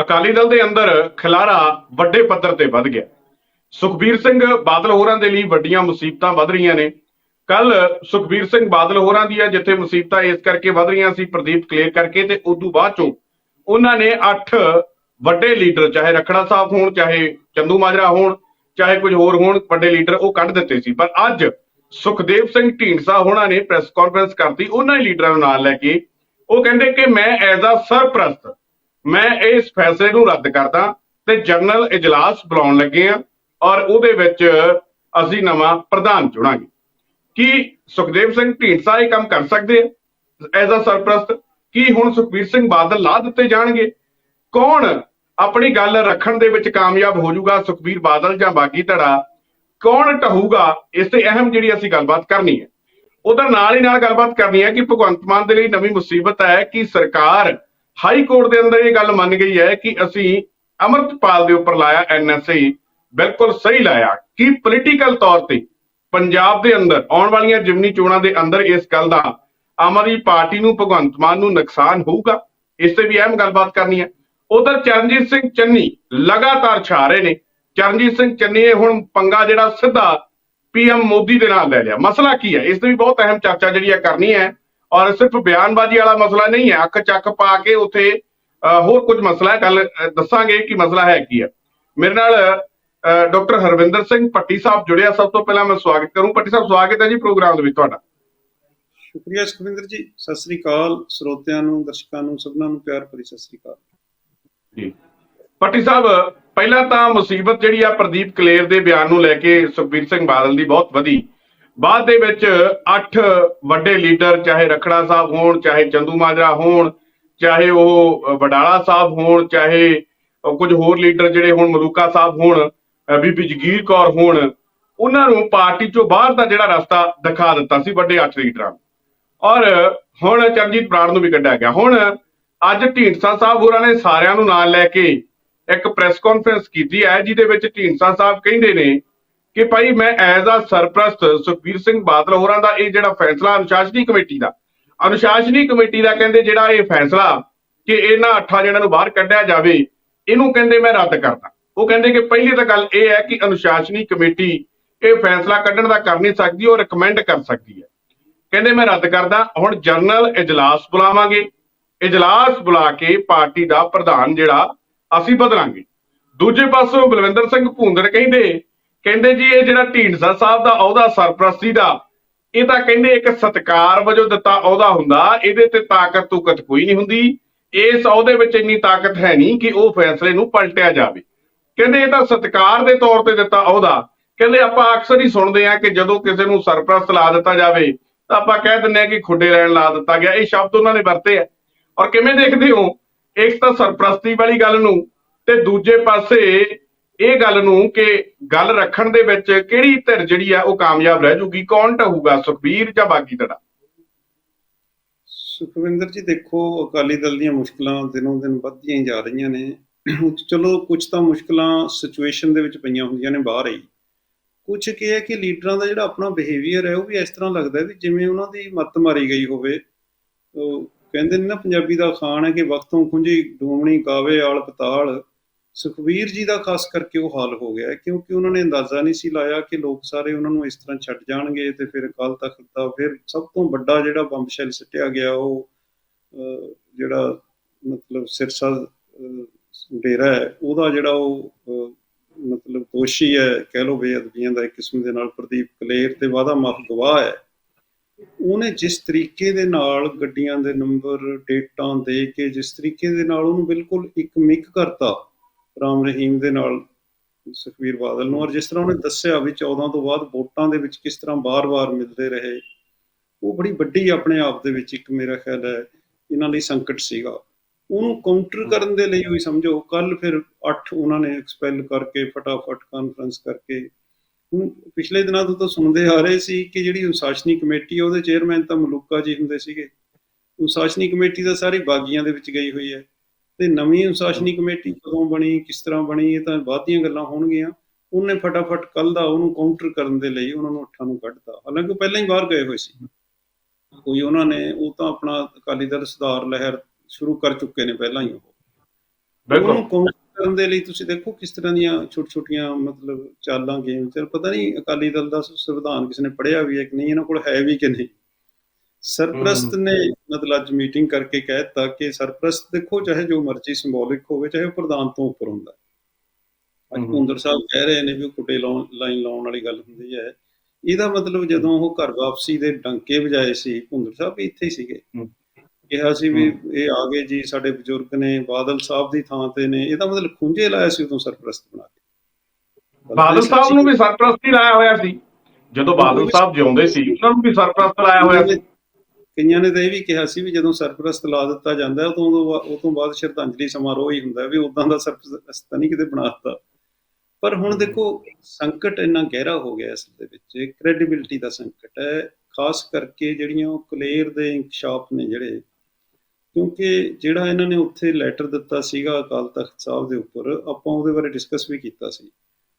ਅਕਾਲੀ ਦਲ ਦੇ ਅੰਦਰ ਖਿਲਾਰਾ ਵੱਡੇ ਪੱਧਰ ਤੇ ਵੱਧ ਗਿਆ। ਸੁਖਬੀਰ ਸਿੰਘ ਬਾਦਲ ਹੋਰਾਂ ਦੇ ਲਈ ਵੱਡੀਆਂ ਮੁਸੀਬਤਾਂ ਵੱਧ ਰਹੀਆਂ ਨੇ। ਕੱਲ ਸੁਖਬੀਰ ਸਿੰਘ ਬਾਦਲ ਹੋਰਾਂ ਦੀਆਂ ਜਿੱਥੇ ਮੁਸੀਬਤਾਂ ਇਸ ਕਰਕੇ ਵੱਧ ਰਹੀਆਂ ਸੀ, ਪ੍ਰਦੀਪ ਕਲੀਅਰ ਕਰਕੇ ਤੇ ਉਦੋਂ ਬਾਅਦ ਚੋਂ ਉਹਨਾਂ ਨੇ 8 ਵੱਡੇ ਲੀਡਰ, ਚਾਹੇ ਰਖੜਾ ਸਾਹਿਬ ਹੋਣ, ਚਾਹੇ ਚੰਦੂ ਮਾਜਰਾ ਹੋਣ, ਚਾਹੇ ਕੁਝ ਹੋਰ ਹੋਣ, ਵੱਡੇ ਲੀਡਰ ਉਹ ਕੱਢ ਦਿੱਤੇ ਸੀ। ਪਰ ਅੱਜ ਸੁਖਦੇਵ ਸਿੰਘ ਢੀਂਡਸਾ ਹੋਣਾ ਨੇ ਪ੍ਰੈਸ ਕਾਨਫਰੰਸ ਕਰਤੀ, ਉਹਨਾਂ ਹੀ ਲੀਡਰਾਂ ਨੂੰ ਨਾਲ ਲੈ ਕੇ। ਉਹ ਕਹਿੰਦੇ ਕਿ ਮੈਂ ਐਜ਼ ਆ ਸਰਪ੍ਰਸਤ ਮੈਂ ਇਸ ਫੈਸਲੇ ਨੂੰ ਰੱਦ ਕਰਦਾ ਤੇ ਜਨਰਲ ਇਜਲਾਸ ਬੁਲਾਉਣ ਲੱਗੇ ਆ ਔਰ ਉਹਦੇ ਵਿੱਚ ਅਸੀਂ ਨਵਾਂ ਪ੍ਰਧਾਨ ਚੁਣਾਂਗੇ। ਕੀ ਸੁਖਦੇਵ ਸਿੰਘ ਢੀਂਡਸਾ ਇਹ ਕੰਮ ਕਰ ਸਕਦੇ ਆ? ਐਜ਼ ਅ ਸਰਪ੍ਰਸਤ, ਕੀ ਹੁਣ ਸੁਖਬੀਰ ਸਿੰਘ ਬਾਦਲ ਲਾ ਦਿੱਤੇ ਜਾਣਗੇ? ਕੌਣ ਆਪਣੀ ਗੱਲ ਰੱਖਣ ਦੇ ਵਿੱਚ ਕਾਮਯਾਬ ਹੋ ਜਾਊਗਾ ਸੁਖਬੀਰ ਬਾਦਲ ਜਾਂ ਬਾਗੀ ਧੜਾ? ਕੌਣ ਟਹੂਗਾ ਇਸ ਤੇ ਅਹਿਮ ਜਿਹੜੀ ਅਸੀਂ ਗੱਲਬਾਤ ਕਰਨੀ ਹੈ। ਉਹਦਾ ਨਾਲ ਹੀ ਨਾਲ ਗੱਲਬਾਤ ਕਰਨੀ ਹੈ ਕਿ ਭਗਵੰਤ ਮਾਨ ਦੇ ਲਈ ਨਵੀਂ ਮੁਸੀਬਤ ਹੈ ਕਿ ਸਰਕਾਰ ਹਾਈ ਕੋਰਟ ਦੇ ਅੰਦਰ ਇਹ ਗੱਲ ਮੰਨ ਗਈ ਹੈ ਕਿ ਅਸੀਂ ਅਮਰਤਪਾਲ ਦੇ ਉੱਪਰ ਲਾਇਆ ਐਨਐਸਏ ਬਿਲਕੁਲ ਸਹੀ ਲਾਇਆ। ਕਿ ਪੋਲੀਟੀਕਲ ਤੌਰ ਤੇ ਪੰਜਾਬ ਦੇ ਅੰਦਰ, ਆਉਣ ਵਾਲੀਆਂ ਜਿਮਨੀ ਚੋਣਾਂ ਦੇ ਅੰਦਰ ਇਸ ਗੱਲ ਦਾ ਆਮ ਆਦਮੀ ਪਾਰਟੀ ਨੂੰ, ਭਗਵੰਤ ਮਾਨ ਨੂੰ ਨੁਕਸਾਨ ਹੋਊਗਾ? ਇਸ ਤੇ ਵੀ ਅਹਿਮ ਗੱਲਬਾਤ ਕਰਨੀ ਹੈ। ਉਧਰ ਚਰਨਜੀਤ ਸਿੰਘ ਚੰਨੀ ਲਗਾਤਾਰ ਛਾ ਰਹੇ ਨੇ। ਚਰਨਜੀਤ ਸਿੰਘ ਚੰਨੀ ਨੇ ਹੁਣ ਪੰਗਾ ਜਿਹੜਾ ਸਿੱਧਾ ਪੀਐਮ ਮੋਦੀ ਦੇ ਨਾਲ ਲੈ ਲਿਆ। ਮਸਲਾ ਕੀ ਹੈ? ਇਸ ਤੇ ਵੀ ਬਹੁਤ ਅਹਿਮ ਚਰਚਾ ਜਿਹੜੀ ਹੈ ਕਰਨੀ ਹੈ। ਔਰ ਸਿਰਫ ਬਿਆਨਬਾਜ਼ੀ ਵਾਲਾ ਮਸਲਾ ਨਹੀਂ ਹੈ ਅੱਖ ਚੱਕ ਪਾ ਕੇ ਉਥੇ ਹੋਰ ਕੁਝ ਮਸਲਾ ਹੈ। ਗੱਲ ਅ, ਦੱਸਾਂਗੇ ਕਿ ਮਸਲਾ ਹੈ ਕੀ ਹੈ। ਮੇਰੇ ਨਾਲ ਡਾਕਟਰ ਹਰਵਿੰਦਰ ਸਿੰਘ ਪੱਟੀ ਸਾਹਿਬ ਜੁੜਿਆ। ਸਭ ਤੋਂ ਪਹਿਲਾਂ ਮੈਂ ਸਵਾਗਤ ਕਰੂੰ। ਪੱਟੀ ਸਾਹਿਬ ਸਵਾਗਤ ਹੈ ਜੀ ਪ੍ਰੋਗਰਾਮ ਦੇ ਵਿੱਚ ਤੁਹਾਡਾ। ਸ਼ੁਕਰੀਆ ਸੁਖਵਿੰਦਰ ਜੀ। ਸਤਿ ਸ੍ਰੀ ਅਕਾਲ ਸਰੋਤਿਆਂ ਨੂੰ ਦਰਸ਼ਕਾਂ ਨੂੰ ਸਭਨਾਂ ਨੂੰ ਪਿਆਰ ਭਰੀ ਸਤਿ ਸ੍ਰੀ ਅਕਾਲ। ਜੀ। ਪੱਟੀ ਸਾਹਿਬ ਪਹਿਲਾਂ ਤਾਂ ਮੁਸੀਬਤ ਜਿਹੜੀ ਆ ਪ੍ਰਦੀਪ ਕਲੇਰ ਦੇ ਬਿਆਨ ਨੂੰ ਲੈ ਕੇ ਸੁਖਬੀਰ ਸਿੰਘ ਬਾਦਲ ਦੀ ਬਹੁਤ ਵਧੀ। ਬਾਅਦ ਦੇ ਵਿੱਚ 8 ਵੱਡੇ ਲੀਡਰ, ਚਾਹੇ ਰਖੜਾ ਸਾਹਿਬ ਹੋਣ, ਚਾਹੇ ਚੰਦੂ ਮਾਜਰਾ ਹੋਣ, ਚਾਹੇ ਉਹ ਵਡਾਲਾ ਸਾਹਿਬ ਹੋਣ, ਚਾਹੇ ਉਹ ਕੁਝ ਹੋਰ ਲੀਡਰ ਜਿਹੜੇ ਹੁਣ, ਮਲੂਕਾ ਸਾਹਿਬ ਹੋਣ ਬੀਬੀ ਜਗੀਰ ਕੌਰ ਹੋਣ, ਉਹਨਾਂ ਨੂੰ ਪਾਰਟੀ ਚੋਂ ਬਾਹਰ ਦਾ ਜਿਹੜਾ ਰਸਤਾ ਦਿਖਾ ਦਿੱਤਾ ਸੀ ਵੱਡੇ 8 ਲੀਡਰਾਂ ਨੂੰ। ਔਰ ਹੁਣ ਚਰਨਜੀਤ ਬਰਾੜ ਨੂੰ ਵੀ ਕੱਢਿਆ ਗਿਆ। ਹੁਣ ਅੱਜ ਢੀਂਡਸਾ ਸਾਹਿਬ ਹੋਰਾਂ ਨੇ ਸਾਰਿਆਂ ਨੂੰ ਨਾਲ ਲੈ ਕੇ ਇੱਕ ਪ੍ਰੈਸ ਕਾਨਫਰੰਸ ਕੀਤੀ ਹੈ, ਜਿਹਦੇ ਵਿੱਚ ਢੀਂਡਸਾ ਸਾਹਿਬ ਕਹਿੰਦੇ ਨੇ ਕਿ ਭਾਈ ਮੈਂ ਐਜ਼ ਆ ਸਰਪ੍ਰਸਤ ਸੁਖਬੀਰ ਸਿੰਘ ਬਾਦਲ ਹੋਰਾਂ ਦਾ ਇਹ ਜਿਹੜਾ ਫੈਸਲਾ, ਅਨੁਸ਼ਾਸਨੀ ਕਮੇਟੀ ਦਾ, ਅਨੁਸ਼ਾਸਨੀ ਕਮੇਟੀ ਦਾ ਕਹਿੰਦੇ ਜਿਹੜਾ ਇਹ ਫੈਸਲਾ ਕਿ ਇਹਨਾਂ ਅੱਠਾਂ ਜਣਾਂ ਨੂੰ ਬਾਹਰ ਕੱਢਿਆ ਜਾਵੇ, ਇਹਨੂੰ ਕਹਿੰਦੇ ਮੈਂ ਰੱਦ ਕਰਦਾ। ਉਹ ਕਹਿੰਦੇ ਕਿ ਪਹਿਲੀ ਤਾਂ ਗੱਲ ਇਹ ਹੈ ਕਿ ਅਨੁਸ਼ਾਸਨੀ ਕਮੇਟੀ ਇਹ ਫੈਸਲਾ ਕੱਢਣ ਦਾ ਕਰ ਨਹੀਂ ਸਕਦੀ, ਉਹ ਰეკਮੈਂਡ ਕਰ ਸਕਦੀ ਹੈ। ਕਹਿੰਦੇ ਮੈਂ ਰੱਦ ਕਰਦਾ, ਹੁਣ ਜਨਰਲ ਇਜਲਾਸ ਬੁਲਾਵਾਂਗੇ। ਇਜਲਾਸ ਬੁਲਾ ਕੇ ਪਾਰਟੀ ਦਾ ਪ੍ਰਧਾਨ ਜਿਹੜਾ, ਅਸੀਂ ਬਦਲਾਂਗੇ। ਦੂਜੇ ਪਾਸੋਂ ਬਲਵਿੰਦਰ ਸਿੰਘ ਭੂੰਦੜ ਕਹਿੰਦੇ ਕਹਿੰਦੇ ਜੀ ਇਹ ਜਿਹੜਾ ਢੀਂਡਸਾ ਸਾਹਿਬ ਦਾ ਅਹੁਦਾ ਸਰਪ੍ਰਸਤੀ ਦਾ, ਇਹ ਤਾਂ ਕਹਿੰਦੇ ਇੱਕ ਸਤਕਾਰ ਵਜੋਂ ਦਿੱਤਾ ਅਹੁਦਾ ਹੁੰਦਾ, ਇਹਦੇ ਤੇ ਤਾਕਤ ਤੁਕਤ ਕੋਈ ਨਹੀਂ ਹੁੰਦੀ। ਇਸ ਅਹੁਦੇ ਵਿੱਚ ਇੰਨੀ ਤਾਕਤ ਹੈ ਨਹੀਂ ਕਿ ਉਹ ਫੈਸਲੇ ਨੂੰ ਪਲਟਿਆ ਜਾਵੇ। ਕਹਿੰਦੇ ਇਹ ਤਾਂ ਸਤਕਾਰ ਦੇ ਤੌਰ ਤੇ ਦਿੱਤਾ ਅਹੁਦਾ। ਕਹਿੰਦੇ ਆਪਾਂ ਅਕਸਰ ਹੀ ਸੁਣਦੇ ਆ ਕਿ ਜਦੋਂ ਕਿਸੇ ਨੂੰ ਸਰਪ੍ਰਸਤ ਲਾ ਦਿੱਤਾ ਜਾਵੇ, ਤਾਂ ਆਪਾਂ ਕਹਿ ਦਿੰਦੇ ਆ ਕਿ ਖੁੱਡੇ ਲੈਣ ਲਾ ਦਿੱਤਾ ਗਿਆ। ਇਹ ਸ਼ਬਦ ਉਹਨਾਂ ਨੇ ਵਰਤੇ ਆ। ਔਰ ਕਿਵੇਂ ਦੇਖਦੇ ਹੋ? ਇੱਕ ਤਾਂ ਸਰਪ੍ਰਸਤੀ ਵਾਲੀ ਗੱਲ ਨੂੰ ਤੇ ਦੂਜੇ ਪਾਸੇ ਇਹ ਗੱਲ ਨੂੰ ਕਿ ਗੱਲ ਰੱਖਣ ਦੇ ਵਿੱਚ ਕਿਹੜੀ ਧਿਰ ਜਿਹੜੀ ਆ ਉਹ ਕਾਮਯਾਬ ਰਹਿ ਜੂਗੀ? ਕੌਣ ਢਹੂਗਾ, ਸੁਖਬੀਰ ਜਾਂ ਬਾਗੀ ਧੜਾ ਸੁਖਵਿੰਦਰ ਜੀ, ਦੇਖੋ, ਅਕਾਲੀ ਦਲ ਦੀਆਂ ਮੁਸ਼ਕਲਾਂ ਦਿਨੋਂ ਦਿਨ ਵੱਧਦੀਆਂ ਜਾ ਰਹੀਆਂ ਨੇ। ਚਲੋ ਕੁਝ ਤਾਂ ਮੁਸ਼ਕਲਾਂ ਸਿਚੁਏਸ਼ਨ ਦੇ ਵਿੱਚ ਪਈਆਂ ਹੁੰਦੀਆਂ ਨੇ ਬਾਹਰ ਹੀ। ਕੁਝ ਕੀ ਹੈ ਕਿ ਲੀਡਰਾਂ ਦਾ ਜਿਹੜਾ ਆਪਣਾ ਬਿਹੇਵੀਅਰ ਹੈ, ਉਹ ਵੀ ਇਸ ਤਰ੍ਹਾਂ ਲੱਗਦਾ ਵੀ ਜਿਵੇਂ ਉਹਨਾਂ ਦੀ ਮੱਤ ਮਾਰੀ ਗਈ ਹੋਵੇ। ਕਹਿੰਦੇ ਨੇ ਨਾ, ਪੰਜਾਬੀ ਦਾ ਖਾਨ ਹੈ ਕਿ ਵਕਤੋਂ ਖੁੰਝੀ ਡੂਮਣੀ ਕਾਵੇ ਆਲ ਪਤਾਲ ਸੁਖਵੀਰ ਜੀ ਦਾ ਖਾਸ ਕਰਕੇ ਉਹ ਹਾਲ ਹੋ ਗਿਆ ਕਿਉਂਕਿ ਉਹਨਾਂ ਨੇ ਅੰਦਾਜ਼ਾ ਨਹੀਂ ਸੀ ਲਾਇਆ ਕਿ ਲੋਕ ਸਾਰੇ ਉਹਨਾਂ ਨੂੰ ਇਸ ਤਰ੍ਹਾਂ ਛੱਡ ਜਾਣਗੇ ਤੇ ਫਿਰ ਅਕਾਲ ਤਖਤ ਦਾ ਫਿਰ ਸਭ ਤੋਂ ਵੱਡਾ ਜਿਹੜਾ ਬੰਬਸ਼ੈਲ ਸਿੱਟਿਆ ਗਿਆ ਉਹ ਜਿਹੜਾ ਮਤਲਬ ਸਿਰਸਾ ਡੇਰਾ ਹੈ, ਉਹਦਾ ਜਿਹੜਾ ਉਹ ਮਤਲਬ ਦੋਸ਼ੀ ਹੈ, ਕਹਿ ਲੋ ਬੇਅਦਬੀਆਂ ਦਾ ਇੱਕ ਕਿਸਮ ਦੇ ਨਾਲ ਪ੍ਰਦੀਪ ਕਲੇਰ ਤੇ ਵਾਦਾ ਮਾਫ ਗਵਾਹ ਹੈ। ਉਹਨੇ ਜਿਸ ਤਰੀਕੇ ਦੇ ਨਾਲ ਗੱਡੀਆਂ ਦੇ ਨੰਬਰ, ਡੇਟਾਂ ਦੇ ਕੇ ਜਿਸ ਤਰੀਕੇ ਦੇ ਨਾਲ ਉਹਨੂੰ ਬਿਲਕੁਲ ਇੱਕ ਮਿਕ ਕਰਤਾ ਰਾਮ ਰਹੀਮ ਦੇ ਨਾਲ ਸੁਖਵੀਰ ਬਾਦਲ ਨੂੰ। ਔਰ ਜਿਸ ਤਰ੍ਹਾਂ ਉਹਨੇ ਦੱਸਿਆ ਵੀ 14 ਤੋਂ ਬਾਅਦ ਵੋਟਾਂ ਦੇ ਵਿੱਚ ਕਿਸ ਤਰ੍ਹਾਂ ਬਾਰ-ਬਾਰ ਮਿਲਦੇ ਰਹੇ, ਉਹ ਬੜੀ ਵੱਡੀ ਆਪਣੇ ਆਪ ਦੇ ਵਿੱਚ ਇੱਕ ਮੇਰਾ ਖਿਆਲ ਹੈ, ਇਹਨਾਂ ਲਈ ਸੰਕਟ ਸੀਗਾ। ਉਹਨੂੰ ਕਾਊਂਟਰ ਕਰਨ ਦੇ ਲਈ ਵੀ ਸਮਝੋ ਕੱਲ ਫਿਰ 8 ਉਹਨਾਂ ਨੇ ਐਕਸਪੈਲ ਕਰਕੇ, ਫਟਾਫਟ ਕਾਨਫਰੰਸ ਕਰਕੇ ਪਿਛਲੇ ਦਿਨਾਂ ਤੋਂ ਤਾਂ ਸੁਣਦੇ ਆ ਰਹੇ ਸੀ ਕਿ ਜਿਹੜੀ ਅਨੁਸ਼ਾਸਨੀ ਕਮੇਟੀ ਉਹਦੇ ਚੇਅਰਮੈਨ ਤਾਂ ਮਲੂਕਾ ਜੀ ਹੁੰਦੇ ਸੀਗੇ। ਅਨੁਸ਼ਾਸਨੀ ਕਮੇਟੀ ਤਾਂ ਸਾਰੀ ਬਾਗੀਆਂ ਦੇ ਵਿੱਚ ਗਈ ਹੋਈ ਹੈ। ਤੇ ਨਵੀਂ ਅਨੁਸ਼ਾਸਨੀ ਕਮੇਟੀ ਕਦੋਂ ਬਣੀ ਕਿਸ ਤਰ੍ਹਾਂ ਬਣੀ ਇਹ ਤਾਂ ਬਾਅਦ ਦੀਆਂ ਗੱਲਾਂ ਹੋਣਗੀਆਂ। ਉਹਨੇ ਫਟਾਫਟ ਕੱਲ ਦਾ ਉਹਨੂੰ ਕਾਊਂਟਰ ਕਰਨ ਦੇ ਲਈ ਉਹਨਾਂ ਨੂੰ ਅੱਠਾਂ ਨੂੰ ਕੱਢਤਾ। ਹਾਲਾਂਕਿ ਪਹਿਲਾਂ ਹੀ ਬਾਹਰ ਗਏ ਹੋਏ ਸੀ। ਕੋਈ ਉਹਨਾਂ ਨੇ ਉਹ ਤਾਂ ਆਪਣਾ ਅਕਾਲੀ ਦਲ ਸੁਧਾਰ ਲਹਿਰ ਸ਼ੁਰੂ ਕਰ ਚੁੱਕੇ ਨੇ ਪਹਿਲਾਂ ਹੀ ਉਹ। ਬਿਲਕੁਲ। ਉਹਨੂੰ ਕਾਊਂਟਰ ਕਰਨ ਦੇ ਲਈ ਤੁਸੀਂ ਦੇਖੋ ਕਿਸ ਤਰ੍ਹਾਂ ਦੀਆਂ ਛੋਟ ਛੋਟੀਆਂ ਮਤਲਬ ਚਾਲਾਂ ਗੇਮ ਚਲ ਪਤਾ ਨਹੀਂ ਅਕਾਲੀ ਦਲ ਦਾ ਸੰਵਿਧਾਨ ਕਿਸੇ ਨੇ ਪੜ੍ਹਿਆ ਵੀ ਹੈ ਕਿ ਨਹੀਂ ਇਹਨਾਂ ਕੋਲ ਹੈ ਵੀ ਕਿ ਨਹੀਂ। ਸਰਪ੍ਰਸਤ ਨੇ ਮਤਲਬ ਅੱਜ ਮੀਟਿੰਗ ਕਰਕੇ ਕਹਿ ਦਿੱਤਾ ਕਿ ਸਰਪ੍ਰਸਤ ਦੇਖੋ ਚਾਹੇ ਜੋ ਮਰਜ਼ੀ ਸਿੰਬੋਲਿਕ ਹੋਵੇ ਚਾਹੇ ਉਹ ਪ੍ਰਧਾਨ ਤੋਂ ਉੱਪਰ ਹੁੰਦਾ। ਹੈ। ਅੱਜ। ਭੁੰਦਰ ਸਾਹਿਬ ਕਹਿ ਰਹੇ ਨੇ ਵੀ ਉਹ ਕੁੱਟੇ ਲਾਉਣ ਲਾਈਨ ਲਾਉਣ ਵਾਲੀ ਗੱਲ ਹੁੰਦੀ ਹੈ। ਇਹਦਾ ਮਤਲਬ ਜਦੋਂ ਉਹ ਘਰ ਵਾਪਸੀ ਦੇ ਡੰਕੇ ਵਜਾਏ ਸੀ ਭੁੰਦਰ ਸਾਹਿਬ ਵੀ ਇੱਥੇ ਹੀ ਸੀਗੇ। ਕਿਹਾ ਸੀ ਵੀ ਇਹ ਆ ਗਏ ਜੀ ਸਾਡੇ ਬਜ਼ੁਰਗ ਨੇ ਬਾਦਲ ਸਾਹਿਬ ਦੀ ਥਾਂ ਤੇ ਨੇ। ਇਹਦਾ ਮਤਲਬ ਖੁੰਝੇ ਲਾਇਆ ਸੀ ਉਦੋਂ ਸਰਪ੍ਰਸਤ ਬਣਾ ਕੇ। ਬਾਦਲ ਸਾਹਿਬ ਨੂੰ ਵੀ ਸਰਪ੍ਰਸਤੀ ਲਾਇਆ ਹੋਇਆ ਸੀ। ਜਦੋਂ ਬਾਦਲ ਸਾਹਿਬ ਜਿਉਂਦੇ ਸੀ ਉਹਨਾਂ ਨੂੰ ਵੀ ਸਰਪ੍ਰਸਤ ਲਾਇਆ ਹੋਇਆ ਸੀ। ਕਈਆਂ ਨੇ ਤਾਂ ਇਹ ਵੀ ਕਿਹਾ ਸੀ ਵੀ ਜਦੋਂ ਸਰਪ੍ਰਸਤ ਲਾ ਦਿੱਤਾ ਜਾਂਦਾ ਹੈ, ਉਦੋਂ ਉਹ ਤੋਂ ਬਾਅਦ ਸ਼ਰਧਾਂਜਲੀ ਸਮਾਰੋਹ ਹੀ ਹੁੰਦਾ ਵੀ ਉਦਾਂ ਦਾ ਸਰਪ੍ਰਸਤ ਤਾਂ ਨਹੀਂ ਕਿਤੇ ਬਣਾ ਦਿੱਤਾ। ਪਰ ਹੁਣ ਦੇਖੋ ਸੰਕਟ ਇੰਨਾ ਗਹਿਰਾ ਹੋ ਗਿਆ ਇਸ ਦੇ ਵਿੱਚ ਕ੍ਰੈਡੀਬਿਲਿਟੀ ਦਾ ਸੰਕਟ ਹੈ ਖਾਸ ਕਰਕੇ ਜਿਹੜੀਆਂ ਉਹ ਕਲੇਰ ਦੇ ਇਨਕਸ਼ਾਫ ਨੇ ਜਿਹੜੇ ਕਿਉਂਕਿ ਜਿਹੜਾ ਇਹਨਾਂ ਨੇ ਉੱਥੇ ਲੈਟਰ ਦਿੱਤਾ ਸੀਗਾ ਅਕਾਲ ਤਖਤ ਸਾਹਿਬ ਦੇ ਉੱਪਰ ਆਪਾਂ ਉਹਦੇ ਬਾਰੇ ਡਿਸਕਸ ਵੀ ਕੀਤਾ ਸੀ।